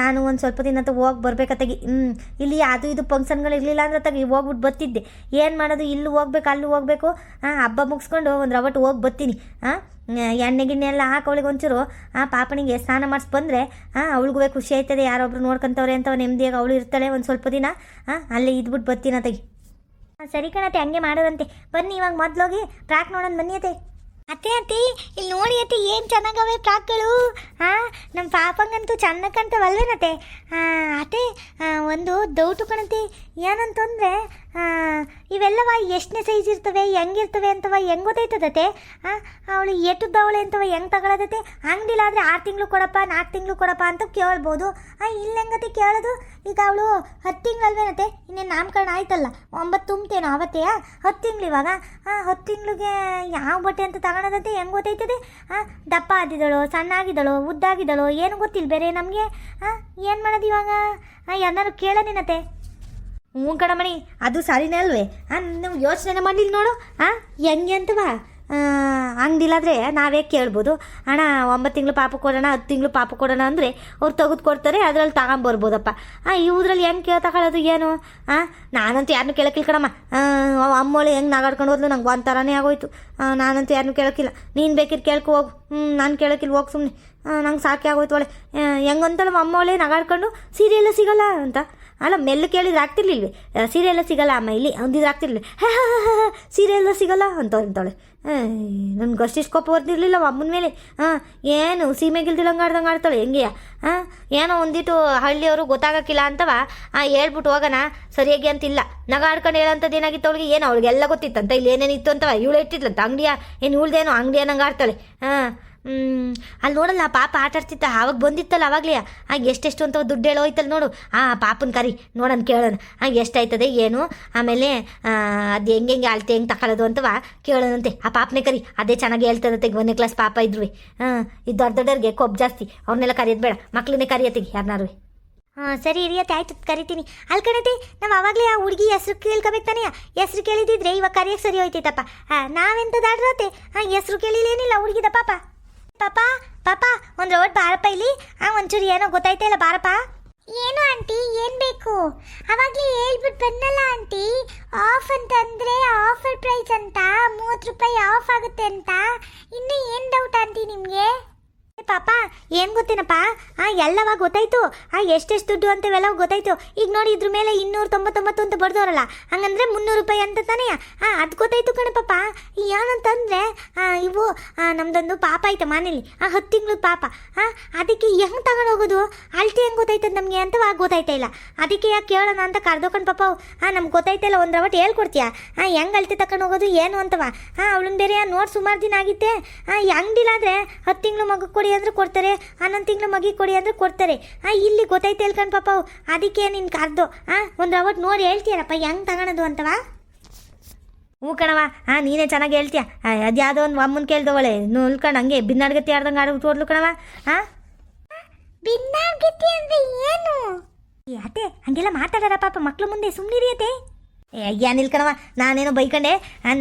ನಾನು ಒಂದು ಸ್ವಲ್ಪ ದಿನ ಅಂತ ಹೋಗಿ ಬರ್ಬೇಕತ್ತಗಿ ಹ್ಞೂ ಇಲ್ಲಿ ಅದು ಇದು ಫಂಕ್ಷನ್ಗಳು ಇರಲಿಲ್ಲ ಅಂದ್ರೆ ತಗಿ ಹೋಗ್ಬಿಟ್ಟು ಬರ್ತಿದ್ದೆ. ಏನು ಮಾಡೋದು, ಇಲ್ಲಿ ಹೋಗ್ಬೇಕು, ಅಲ್ಲೂ ಹೋಗ್ಬೇಕು. ಹಾಂ, ಹಬ್ಬ ಮುಗಿಸ್ಕೊಂಡು ಒಂದು ರವಟ್ಟು ಹೋಗಿ ಬರ್ತೀನಿ. ಹಾಂ ಎಣ್ಣೆ ಗಿಣ್ಣೆ ಎಲ್ಲ ಹಾಕೋಳಿಗೆ ಒಂಚೂರು, ಆ ಪಾಪನಿಗೆ ಸ್ನಾನ ಮಾಡಿಸಿ ಬಂದರೆ ಹಾಂ ಅವಳಿಗೂ ಖುಷಿ ಆಯ್ತದೆ, ಯಾರೊಬ್ರು ನೋಡ್ಕೊಂತವ್ರೆ ಅಂತ ನೆಮ್ಮದಿಯಾಗಿ ಅವಳು ಇರ್ತಾಳೆ ಒಂದು ಸ್ವಲ್ಪ ದಿನ. ಹಾಂ ಅಲ್ಲೇ ಇದ್ಬಿಟ್ಟು ಬರ್ತೀನ ತಗಿ ಹಾಂ ಸರಿ ಕಣತೆ ಹಂಗೆ ಮಾಡೋದಂತೆ ಬನ್ನಿ ಇವಾಗ ಮೊದ್ಲೋಗಿ ಟ್ರ್ಯಾಕ್ ನೋಡೋಣ ಬನ್ನಿ ಅತ್ತೆ. ಅತ್ತೆ ಅತ್ತೆ ಇಲ್ಲಿ ನೋಡಿ ಅತ್ತೆ, ಏನು ಚೆನ್ನಾಗವೆ ಫ್ರಾಕ್ಗಳು ಹಾಂ ನಮ್ಮ ಪಾಪಂಗಂತೂ ಚೆನ್ನಾಗಿ ಕಾಣ್ತಾವಲ್ವೇನತ್ತೆ? ಅತ್ತೆ ಒಂದು ಡೌಟು ಕಣತೆ ಏನಂತಂದರೆ ಇವೆಲ್ಲವ ಎಷ್ಟನೇ ಸೈಜ್ ಇರ್ತವೆ ಹೆಂಗಿರ್ತವೆ ಅಂತವ ಹೆಂಗೆ ಗೊತ್ತಾಯ್ತದತೆ ಅವಳು ಎಟ್ಟುದ್ದವಳೆ ಅಂತವ ಹೆಂಗೆ ತಗೊಳದತೆ? ಆದರೆ ಆರು ತಿಂಗಳು ಕೊಡಪ್ಪ ನಾಲ್ಕು ತಿಂಗಳು ಕೊಡಪ್ಪ ಅಂತ ಕೇಳ್ಬೋದು. ಇಲ್ಲಿ ಹೆಂಗತೆ ಕೇಳೋದು? ಈಗ ಅವಳು ಹತ್ತು ತಿಂಗಳಲ್ವೇನತೆ ಇನ್ನೇನು ನಾಮಕರಣ ಆಯ್ತಲ್ಲ, ಒಂಬತ್ತು ತುಂಬ್ತೇನೋ ಅವತ್ತೇ? ಹತ್ತು ತಿಂಗಳು ಇವಾಗ? ಹತ್ತು ತಿಂಗಳಿಗೆ ಯಾವ ಬಟ್ಟೆ ಅಂತ ತಗೊಳೋದಂತೆ ಹೆಂಗೆ ಗೊತ್ತೈತದೆ? ದಪ್ಪ ಆದಿದಳು ಸಣ್ಣ ಆಗಿದ್ದಳು ಉದ್ದಾಗಿದ್ದಳು, ಏನು ಗೊತ್ತಿಲ್ಲ ಬೇರೆ ನಮಗೆ? ಏನು ಮಾಡೋದು ಇವಾಗ? ಯಾರು ಕೇಳೋನೇನತೆ ಹ್ಞೂ ಕಣಮಣಿ, ಅದು ಸಾರಿನೇ ಅಲ್ವೇ? ಹಾಂ ನೀವು ಯೋಚನೆ ಮಾಡಿಲ್ಲ ನೋಡು. ಹಾಂ ಹೆಂಗೆ ಅಂತವಾ? ಹಂಗಿಲ್ಲಾದ್ರೆ ನಾವೇ ಕೇಳ್ಬೋದು. ಅಣ್ಣ, ಒಂಬತ್ತು ತಿಂಗಳು ಪಾಪ ಕೊಡೋಣ, ಹತ್ತು ತಿಂಗಳು ಪಾಪ ಕೊಡೋಣ ಅಂದರೆ ಅವ್ರು ತೆಗೆದು ಕೊಡ್ತಾರೆ, ಅದರಲ್ಲಿ ತಗೊಂಬರ್ಬೋದಪ್ಪ ಆ ಇವ್ರಲ್ಲಿ ಹೆಂಗೆ ಕೇಳ ತಗೊಳ್ಳೋದು ಏನು? ಹಾಂ ನಾನಂತೂ ಯಾರನ್ನೂ ಕೇಳೋಕ್ಕಿಲ್ಲ ಕಣಮ್ಮ. ಅಮ್ಮಳು ಹೆಂಗೆ ನಾಗಾಡ್ಕೊಂಡು ಹೋದ್ಲು, ನಂಗೆ ಒಂಥರನೇ ಆಗೋಯ್ತು. ನಾನಂತೂ ಯಾರನ್ನೂ ಕೇಳೋಕ್ಕಿಲ್ಲ. ನೀನು ಬೇಕಿದ್ರೆ ಕೇಳ್ಕೊ ಹೋಗು. ಹ್ಞೂ ನಾನು ಕೇಳೋಕ್ಕಿಲ್ಲ, ಹೋಗಿ ಸುಮ್ಮನೆ ನಂಗೆ ಸಾಕೆ ಆಗೋಯ್ತು ಒಳ್ಳೆ. ಹೆಂಗಂತಲ್ಲ ಅಮ್ಮೋಳೆ ನಗಾಡ್ಕೊಂಡು ಎಲ್ಲ ಸಿಗಲ್ಲ ಅಂತ. ಅಲ್ಲ, ಮೆಲ್ಲು ಕೇಳಿದ್ರೆ ಆಗ್ತಿರ್ಲಿಲ್ವಿ? ಸೀರೆ ಎಲ್ಲ ಸಿಗಲ್ಲ, ಅಮ್ಮ, ಇಲ್ಲಿ ಅಂದಿದ್ರೆ ಆಗ್ತಿರ್ಲಿಲ್ಲ. ಸೀರೆ ಎಲ್ಲ ಸಿಗಲ್ಲ ಅಂತ ಅಂತಾಳೆ. ನನ್ಗೆ ಅಷ್ಟಿಷ್ಟು ಕೋಪ ಬರ್ತಿರ್ಲಿಲ್ಲ ಅಮ್ಮನ ಮೇಲೆ. ಹಾಂ ಏನು ಸೀಮೆಗಿಲ್ದಿಳಂಗೆ ಆಡ್ದಂಗೆ ಆಡ್ತಾಳೆ ಹೆಂಗೆಯ ಹಾಂ ಏನೋ ಒಂದಿಟ್ಟು ಹಳ್ಳಿಯವರು ಗೊತ್ತಾಗಕ್ಕಿಲ್ಲ ಅಂತವ? ಹೇಳ್ಬಿಟ್ಟು ಹೋಗೋಣ, ಸರಿಯಾಗಿ ಅಂತಿಲ್ಲ. ನಗ ಆಡ್ಕೊಂಡು ಹೇಳೋಂಥದ್ದು ಏನಾಗಿತ್ತು ಅವಳಿಗೆ? ಏನು, ಅವಳಿಗೆಲ್ಲ ಗೊತ್ತಿತ್ತಂತ. ಇಲ್ಲಿ ಏನೇನಿತ್ತು ಅಂತವ? ಇವಳು ಇಟ್ಟಿದ್ಲಂತ, ಅಂಗಡಿಯ, ಏನು ಇವಳ್ದೇನೋ ಅಂಗಡಿಯ ನಂಗೆ ಆಡ್ತಾಳೆ. ಹಾಂ ಅಲ್ಲಿ ನೋಡಲ್ಲ, ಪಾಪ ಆಟ ಆಡ್ತಿತ್ತ ಅವಾಗ ಬಂದಿತ್ತಲ್ಲ ಅವಾಗಲೇ. ಆಗ ಎಷ್ಟೆಷ್ಟು ಅಂತ ದುಡ್ಡು ಹೇಳೋಯ್ತಲ್ಲ ನೋಡು. ಆ, ಪಾಪನ ಕರಿ ನೋಡೋಣ ಕೇಳೋಣ ಆಗ ಎಷ್ಟಾಯ್ತದೆ, ಏನು? ಆಮೇಲೆ ಅದು ಹೆಂಗೆ ಹೆಂಗೆ ಅಳ್ತೆ ಹೆಂಗೆ ತಗೊಳ್ಳೋದು ಅಂತವ ಕೇಳೋಣಂತೆ ಆ ಪಾಪನೇ ಕರಿ, ಅದೇ ಚೆನ್ನಾಗಿ ಹೇಳ್ತದತ್ತೆ ಒಂದನೇ ಕ್ಲಾಸ್ ಪಾಪ ಇದ್ರು ಹಾಂ ಇದು ದೊಡ್ಡ ದೊಡ್ಡವ್ರಿಗೆ ಕೊಬ್ಬು ಜಾಸ್ತಿ ಅವ್ರನ್ನೆಲ್ಲ ಕರಿಯೋದು ಬೇಡ. ಮಕ್ಳನ್ನೇ ಕರಿಯತ್ತಿಗೆ ಯಾರನ್ನಾರು ಹಾಂ ಸರಿ ಇರಿಯತ್ತೆ ಆಯ್ತು, ಕರಿತೀನಿ. ಅಲ್ಲಿ ಕಣತೆ, ನಾವು ಅವಾಗಲೇ ಆ ಹುಡುಗಿ ಹೆಸ್ರು ಕೇಳ್ಕೊಬೇಕು ತಾನೇ? ಹೆಸ್ರು ಕೇಳಿದಿದ್ರೆ ಇವಾಗ ಕರಿಯಕ್ಕೆ ಸರಿ ಹೋಯ್ತೈತಪ್ಪ. ಹಾಂ ನಾವೆಂತದಾಡ್ರತೆ ಹಾಂ ಹೆಸ್ರು ಕೇಳಿಲೇನಿಲ್ಲ ಹುಡುಗಿದ ಪಾಪ. ಪಾಪ ಪಾಪ, ಒಂದು ರೋಡ್ ಬಾರಪ್ಪ ಇಲ್ಲಿ? ಆ, ಒಂಚೂರು ಏನೋ ಗೊತ್ತಾಯ್ತಾ ಇಲ್ಲ ಬಾರಪ್ಪ? ಏನು ಆಂಟಿ, ಏನು ಬೇಕು? ಅವಾಗಲೇ ಹೇಳ್ಬಿಟ್ಟು ಬಂದಲ್ಲ ಆಂಟಿ ಆಫ್ ಅಂತಂದರೆ ಆಫರ್ ಪ್ರೈಸ್ ಅಂತ, ಮೂವತ್ತು ರೂಪಾಯಿ ಆಫ್ ಆಗುತ್ತೆ ಅಂತ. ಇನ್ನೂ ಏನು ಡೌಟ್ ಆಂಟಿ ನಿಮಗೆ? ಪಾಪ ಏನ್ ಗೊತ್ತೇನಪ್ಪ? ಆ ಎಲ್ಲವ ಗೊತ್ತಾಯ್ತು. ಆ ಎಷ್ಟೆಷ್ಟು ದುಡ್ಡು ಅಂತವೆಲ್ಲ ಗೊತ್ತಾಯ್ತು. ಈಗ ನೋಡಿ ಇದ್ರ ಮೇಲೆ ಇನ್ನೂರ ತೊಂಬತ್ತೊಂಬತ್ತು ಅಂತ ಬರ್ದೋರಲ್ಲ ಹಂಗಂದ್ರೆ ಮುನ್ನೂರು ರೂಪಾಯಿ ಅಂತ ತಾನೇ? ಆ ಅದು ಗೊತ್ತಾಯ್ತು ಕಣಪ್ಪ ಏನಂತಂದ್ರೆ ಆ, ಇವು ನಮ್ದೊಂದು ಪಾಪ ಐತೆ ಮನೇಲಿ. ಆ ಹತ್ತು ತಿಂಗಳು ಪಾಪ. ಆ ಅದಕ್ಕೆ ಹೆಂಗ್ ತಗೊಂಡು ಹೋಗೋದು? ಅಳ್ತಿ ಹೆಂಗ್ ಗೊತ್ತಾಯ್ತದ ನಮ್ಗೆ ಅಂತ ಗೊತ್ತಾಯ್ತಾ ಇಲ್ಲ. ಅದಕ್ಕೆ ಯಾಕೆ ಕೇಳೋಣ ಅಂತ ಕರ್ದೋಕೊಂಡು ಪಾಪ ಆ ನಮ್ಗೆ ಗೊತ್ತಾಯ್ತಲ್ಲ ಒಂದು ರವಟ್ ಹೇಳ್ಕೊಡ್ತೀಯ? ಆ ಹೆಂಗ್ ಅಳ್ತಿ ತಗೊಂಡು ಹೋಗೋದು ಏನು ಅಂತವ? ಆ ಅವಳನ್ನ ಬೇರೆ ನೋಡ್ ಸುಮಾರು ದಿನ ಆಗಿತ್ತೆ. ಆ ಈ ಅಂಗಡಿಲಾದ್ರೆ ಹತ್ತು ತಿಂಗಳು ಮಗು ಕೊಡಿ ಅಂದ್ರೆ ಕೊಡ್ತಾರೆ ಹನ್ನೊಂದು ತಿಂಗಳು ಮಗಿ ಕೊಡಿ ಅಂದ್ರೆ ಕೊಡ್ತಾರೆ. ಆ ಇಲ್ಲಿ ಗೊತ್ತೈತೆ ಹೇಳ್ಕೊಂಡು ಪಾಪ. ಅದಕ್ಕೆ ನಿನ್ ಕರ್ದು ಆ ಒಂದು ಅವತ್ತು ನೋಡಿ ಹೇಳ್ತೀಯಲ್ಲಪ್ಪ ಹೆಂಗ್ ತಗೊಳೋದು ಅಂತವ? ಹ್ಞೂ ಕಣವ ಹಾಂ ನೀನೇ ಚೆನ್ನಾಗಿ ಹೇಳ್ತೀಯ. ಅದು ಯಾವುದೋ ಒಂದು ಅಮ್ಮನ ಕೇಳ್ದವಳೆ. ನುಲ್ಕೊಂಡು ಹಂಗೆ ಬಿನ್ನಾಡ್ಗತ್ತಿ ಆಡ್ದಂಗೆ ಆಡ ತೋರ್ಲು ಕಣವ ಹಾಂ ಅಂದ್ರೆ ಏನು? ಅತ್ತೆ ಹಂಗೆಲ್ಲ ಮಾತಾಡಾರ ಪಾಪ ಮಕ್ಳು ಮುಂದೆ ಸುಮ್ಮನಿರಿಯತ್ತೆ ಏನಿಲ್ಲ ಕಣವ ನಾನೇನೋ ಬೈಕಂಡೆ.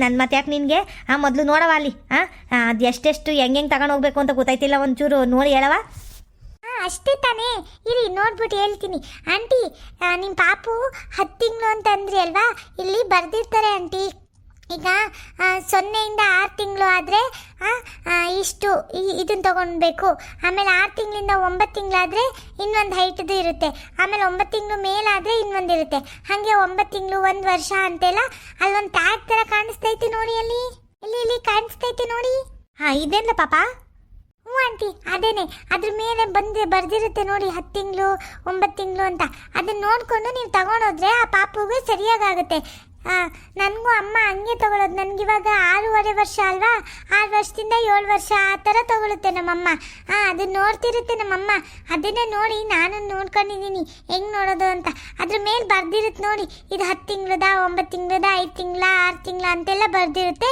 ನನ್ನ ಮತ್ತೆ ಯಾಕೆ ನಿನಗೆ? ಹಾಂ ಮೊದಲು ನೋಡವ ಅಲ್ಲಿ. ಹಾಂ ಅದು ಎಷ್ಟೆಷ್ಟು ಹೆಂಗೆ ಹೆಂಗೆ ತಗೊಂಡು ಹೋಗ್ಬೇಕು ಅಂತ ಗೊತ್ತಾಯ್ತಿಲ್ಲ, ಒಂಚೂರು ನೋಡಿ ಹೇಳವ ಆ, ಅಷ್ಟೇ ತಾನೇ. ಇರಿ, ನೋಡ್ಬಿಟ್ಟು ಹೇಳ್ತೀನಿ. ಆಂಟಿ ನಿಮ್ಮ ಪಾಪು ಹತ್ತು ತಿಂಗಳು ಅಂತ ಅಂದ್ರಿ ಅಲ್ವಾ? ಇಲ್ಲಿ ಬರ್ದಿರ್ತಾರೆ, ಆಂಟಿ. ಈಗ ಸೊನ್ನೆಯಿಂದ ಆರು ತಿಂಗಳು ಆದರೆ ಇಷ್ಟು ಇದನ್ನು ತೊಗೊಳ್ಬೇಕು ಆಮೇಲೆ ಆರು ತಿಂಗಳಿಂದ ಒಂಬತ್ತು ತಿಂಗಳಾದರೆ ಇನ್ನೊಂದು ಹೈಟ್ದು ಇರುತ್ತೆ. ಆಮೇಲೆ ಒಂಬತ್ತು ತಿಂಗಳು ಮೇಲಾದರೆ ಇನ್ನೊಂದು ಇರುತ್ತೆ. ಹಾಗೆ ಒಂಬತ್ತು ತಿಂಗಳು ಒಂದು ವರ್ಷ ಅಂತೆಲ್ಲ ಅಲ್ಲೊಂದು ಟ್ಯಾಗ್ ಥರ ಕಾಣಿಸ್ತೈತಿ ನೋಡಿ ಅಲ್ಲಿ. ಇಲ್ಲಿ ಇಲ್ಲಿ ಕಾಣಿಸ್ತೈತಿ ನೋಡಿ. ಹಾಂ ಇದೆಲ್ಲ ಪಾಪ? ಹ್ಞೂ ಆಂಟಿ, ಅದೇನೆ. ಅದ್ರ ಮೇಲೆ ಬಂದು, ಬರ್ದಿರುತ್ತೆ ನೋಡಿ ಹತ್ತು ತಿಂಗಳು, ಒಂಬತ್ತು ತಿಂಗಳು ಅಂತ. ಅದನ್ನ ನೋಡಿಕೊಂಡು ನೀವು ತಗೊಂಡೋದ್ರೆ ಆ ಪಾಪುಗೆ ಸರಿಯಾಗುತ್ತೆ ನನಗೂ ಅಮ್ಮ ಹಂಗೆ ತಗೊಳ್ಳೋದು ಇವಾಗ ಆರೂವರೆ ವರ್ಷ ಅಲ್ವಾ? ಆರು ವರ್ಷದಿಂದ ಏಳು ವರ್ಷ ಆ ಥರ ತಗೊಳುತ್ತೆ ನಮ್ಮಮ್ಮ. ಹಾಂ ಅದನ್ನ ನೋಡ್ತಿರುತ್ತೆ ನಮ್ಮಮ್ಮ. ಅದನ್ನೇ ನೋಡಿ ನಾನು ನೋಡ್ಕೊಂಡಿದ್ದೀನಿ. ಹೆಂಗೆ ನೋಡೋದು ಅಂತ. ಅದ್ರ ಮೇಲೆ ಬರ್ದಿರುತ್ತೆ ನೋಡಿ. ಇದು ಹತ್ತು ತಿಂಗಳದ, ಒಂಬತ್ತು ತಿಂಗಳದ, ಐದು ತಿಂಗಳ, ಆರು ತಿಂಗಳ ಅಂತೆಲ್ಲ ಬರ್ದಿರುತ್ತೆ.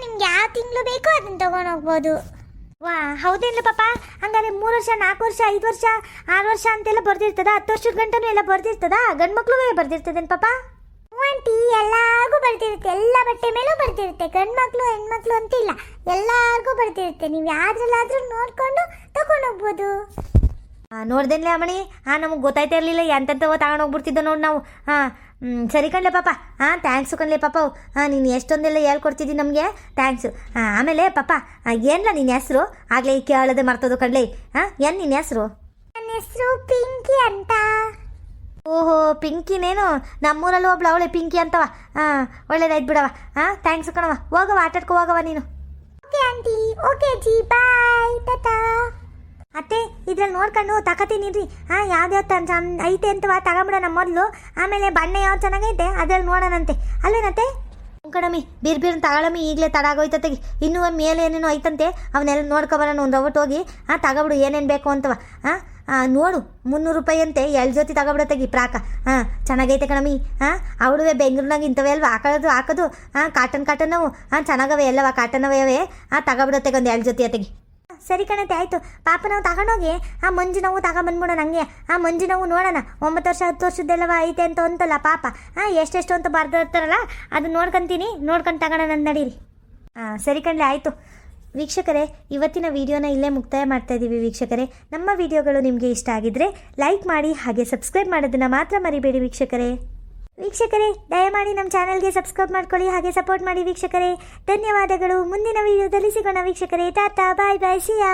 ನಿಮ್ಗೆ ಯಾವ ತಿಂಗಳು ಬೇಕೋ ಅದನ್ನು ತೊಗೊಂಡು ಹೋಗ್ಬೋದು. ವಾ ಹೌದೇನು ಪಾಪ? ಹಂಗಾದ್ರೆ ಮೂರು ವರ್ಷ, ನಾಲ್ಕು ವರ್ಷ, ಐದು ವರ್ಷ, ಆರು ವರ್ಷ ಅಂತೆಲ್ಲ ಬರ್ದಿರ್ತದ? ಹತ್ತು ವರ್ಷದ ಗಂಟನೂ ಎಲ್ಲ ಬರ್ದಿರ್ತದ? ಗಂಡು ಮಕ್ಕಳು ಬರ್ದಿರ್ತದೇನು ಪಾಪ? ಆಂಟಿ ಎಲ್ಲಾರ್ಗೂ ಬರ್ತಿರುತ್ತೆ ಎಲ್ಲ ಬಟ್ಟೆ ಮೇಲೂ ಬರ್ತಿರುತ್ತೆ. ಗಂಡ್ಮಕ್ಳು ಹೆಣ್ಮಕ್ಳು ಅಂತ ಇಲ್ಲ ಎಲ್ಲಾರ್ಗೂ ಬರ್ತಿರುತ್ತೆ. ನೀವು ಯಾವ್ದ್ರಲ್ಲಾದ್ರೂ ನೋಡ್ಕೊಂಡು ತಗೊಂಡೋಗ್ಬೋದು ನೋಡ್ದೇನ್ಲೆ ಅಮ್ಮಣಿ? ಹಾಂ ನಮಗೆ ಗೊತ್ತಾಯ್ತಾ ಇರಲಿಲ್ಲ ಎಂತೆಂಥವೋ ತಗೊಂಡು ಹೋಗ್ಬಿಡ್ತಿದ್ದ ನೋಡಿ ನಾವು. ಹಾಂ ಸರಿ ಕಣ್ಲೆ ಪಾಪ. ಹಾಂ ಥ್ಯಾಂಕ್ಸು ಕಣ್ಲೆ ಪಾಪ. ಹಾಂ ನೀನು ಎಷ್ಟೊಂದೆಲ್ಲ ಹೇಳ್ಕೊಡ್ತಿದ್ದಿ ನಮಗೆ? ಥ್ಯಾಂಕ್ಸು ಹಾಂ ಆಮೇಲೆ ಪಾಪ ಏನಿಲ್ಲ ನಿನ್ನ ಹೆಸರು? ಆಗಲೇ ಕೇಳದೆ ಮರ್ತದು ಕಣ್ಲೆ. ಹಾಂ ಏನು ನಿನ್ನ ಹೆಸರು? ನನ್ನ ಹೆಸರು ಪಿಂಕಿ ಅಂತ. ಓಹೋ ಪಿಂಕಿನೇನು ನಮ್ಮೂರಲ್ಲಿ ಒಬ್ಳು ಅವಳೆ ಪಿಂಕಿ ಅಂತವ ಹಾಂ ಒಳ್ಳೇದಾಯ್ತು ಬಿಡವ ಹಾಂ ಥ್ಯಾಂಕ್ಸ್ ಕಣವ ಹೋಗವ ಆಟಾಡ್ಕೊ ಹೋಗವ ನೀನು ಓಕೆ ಆಂಟಿ ಓಕೆ ಅಜ್ಜಿ ಬಾಯ್ ಟಾಟಾ ಅತ್ತೆ ಇದ್ರಲ್ಲಿ ನೋಡ್ಕೊಂಡು ತಕತೀನಿ ರೀ ಹಾಂ ಯಾವ್ದ್ಯಾವ್ದು ತನ್ ಚಂದ ಐತೆ ಅಂತವ ತಗೊಂಬಿಡೋಣ ಮೊದಲು ಆಮೇಲೆ ಬಣ್ಣ ಯಾವ್ದು ಚೆನ್ನಾಗೈತೆ ಅದ್ರಲ್ಲಿ ನೋಡೋಣಂತೆ ಅಲ್ಲೇನತ್ತೆ ಕಡಮಿ ಬಿರ್ ಬಿರ್ ತಗೊಳಮಿ ಈಗಲೇ ತಡ ಆಗೋಯ್ತತೆಗಿ ಇನ್ನೂ ಒಂದು ಮೇಲೆ ಏನೇನೋ ಐತಂತೆ ಅವನ್ನೆಲ್ಲ ನೋಡ್ಕೊಬರೋಣ ಒಂದು ರವಟ್ ಹೋಗಿ ಹಾಂ ತಗೊಬಿಡು ಏನೇನು ಬೇಕು ಅಂತವ ಹಾಂ ನೋಡು, ಮುನ್ನೂರು ರೂಪಾಯಿ ಅಂತೆ ಎಳ್ ಜೊತೆ ತಗೊಬಿಡತ್ತೆಗಿ ಪ್ರಾಕ. ಹಾಂ ಚೆನ್ನಾಗೈತೆ ಕಣಮಿ ಹಾಂ ಅವಳುವೆ ಬೆಂಗಳೂರಿನಾಗ ಇಂಥವೇ ಅಲ್ವಾ? ಹಾಕೋದು ಹಾಕೋದು. ಹಾಂ ಕಾಟನ್ ಕಾಟನ್ ಅವು. ಹಾಂ ಚೆನ್ನಾಗವೆ ಎಲ್ಲವ ಕಾಟನ್ ಅವೇ ಹಾಂ ತಗೊಬಿಡತ್ತೆಗೆ ಒಂದು ಎಲ್ ಜೊತೆ ಅತ್ತಗಿ ಸರಿ ಕಣತೆ, ಆಯಿತು. ಪಾಪ ನಾವು ತಗೊಂಡೋಗಿ, ಆ, ಮಂಜು ನಾವು ತಗೊಂಬಂದ್ಬಿಡೋಣ ಹಂಗೆ. ಆ, ಮಂಜು ನಾವು ನೋಡೋಣ. ಒಂಬತ್ತು ವರ್ಷ, ಹತ್ತು ವರ್ಷದ್ದೆಲ್ಲವ ಐತೆ ಅಂತ ಅಂತಲ್ಲ ಪಾಪ. ಹಾಂ ಎಷ್ಟೆಷ್ಟು ಅಂತ ಬರ್ದಿರ್ತಾರಲ್ಲ ಅದು ನೋಡ್ಕೊಂತೀನಿ. ನೋಡ್ಕೊಂಡು ತಗೋಣ ನನ್ನ ನಡೀರಿ. ಹಾಂ ಸರಿ ಕಣ್ಲೆ, ಆಯಿತು. ವೀಕ್ಷಕರೇ, ಇವತ್ತಿನ ವಿಡಿಯೋನ ಇಲ್ಲೇ ಮುಕ್ತಾಯ ಮಾಡ್ತಾ ಇದ್ದೀವಿ ವೀಕ್ಷಕರೇ. ನಮ್ಮ ವಿಡಿಯೋಗಳು ನಿಮಗೆ ಇಷ್ಟ ಆಗಿದ್ರೆ ಲೈಕ್ ಮಾಡಿ ಹಾಗೆ ಸಬ್ಸ್ಕ್ರೈಬ್ ಮಾಡೋದನ್ನು ಮಾತ್ರ ಮರಿಬೇಡಿ ವೀಕ್ಷಕರೇ. ವೀಕ್ಷಕರೇ, ದಯಮಾಡಿ ನಮ್ಮ ಚಾನಲ್ಗೆ ಸಬ್ಸ್ಕ್ರೈಬ್ ಮಾಡ್ಕೊಳ್ಳಿ ಹಾಗೆ ಸಪೋರ್ಟ್ ಮಾಡಿ ವೀಕ್ಷಕರೇ. ಧನ್ಯವಾದಗಳು. ಮುಂದಿನ ವಿಡಿಯೋದಲ್ಲಿ ಸಿಗೋಣ ವೀಕ್ಷಕರೇ. ಟಾಟಾ, ಬಾಯ್ ಬಾಯ್, ಸಿಯಾ.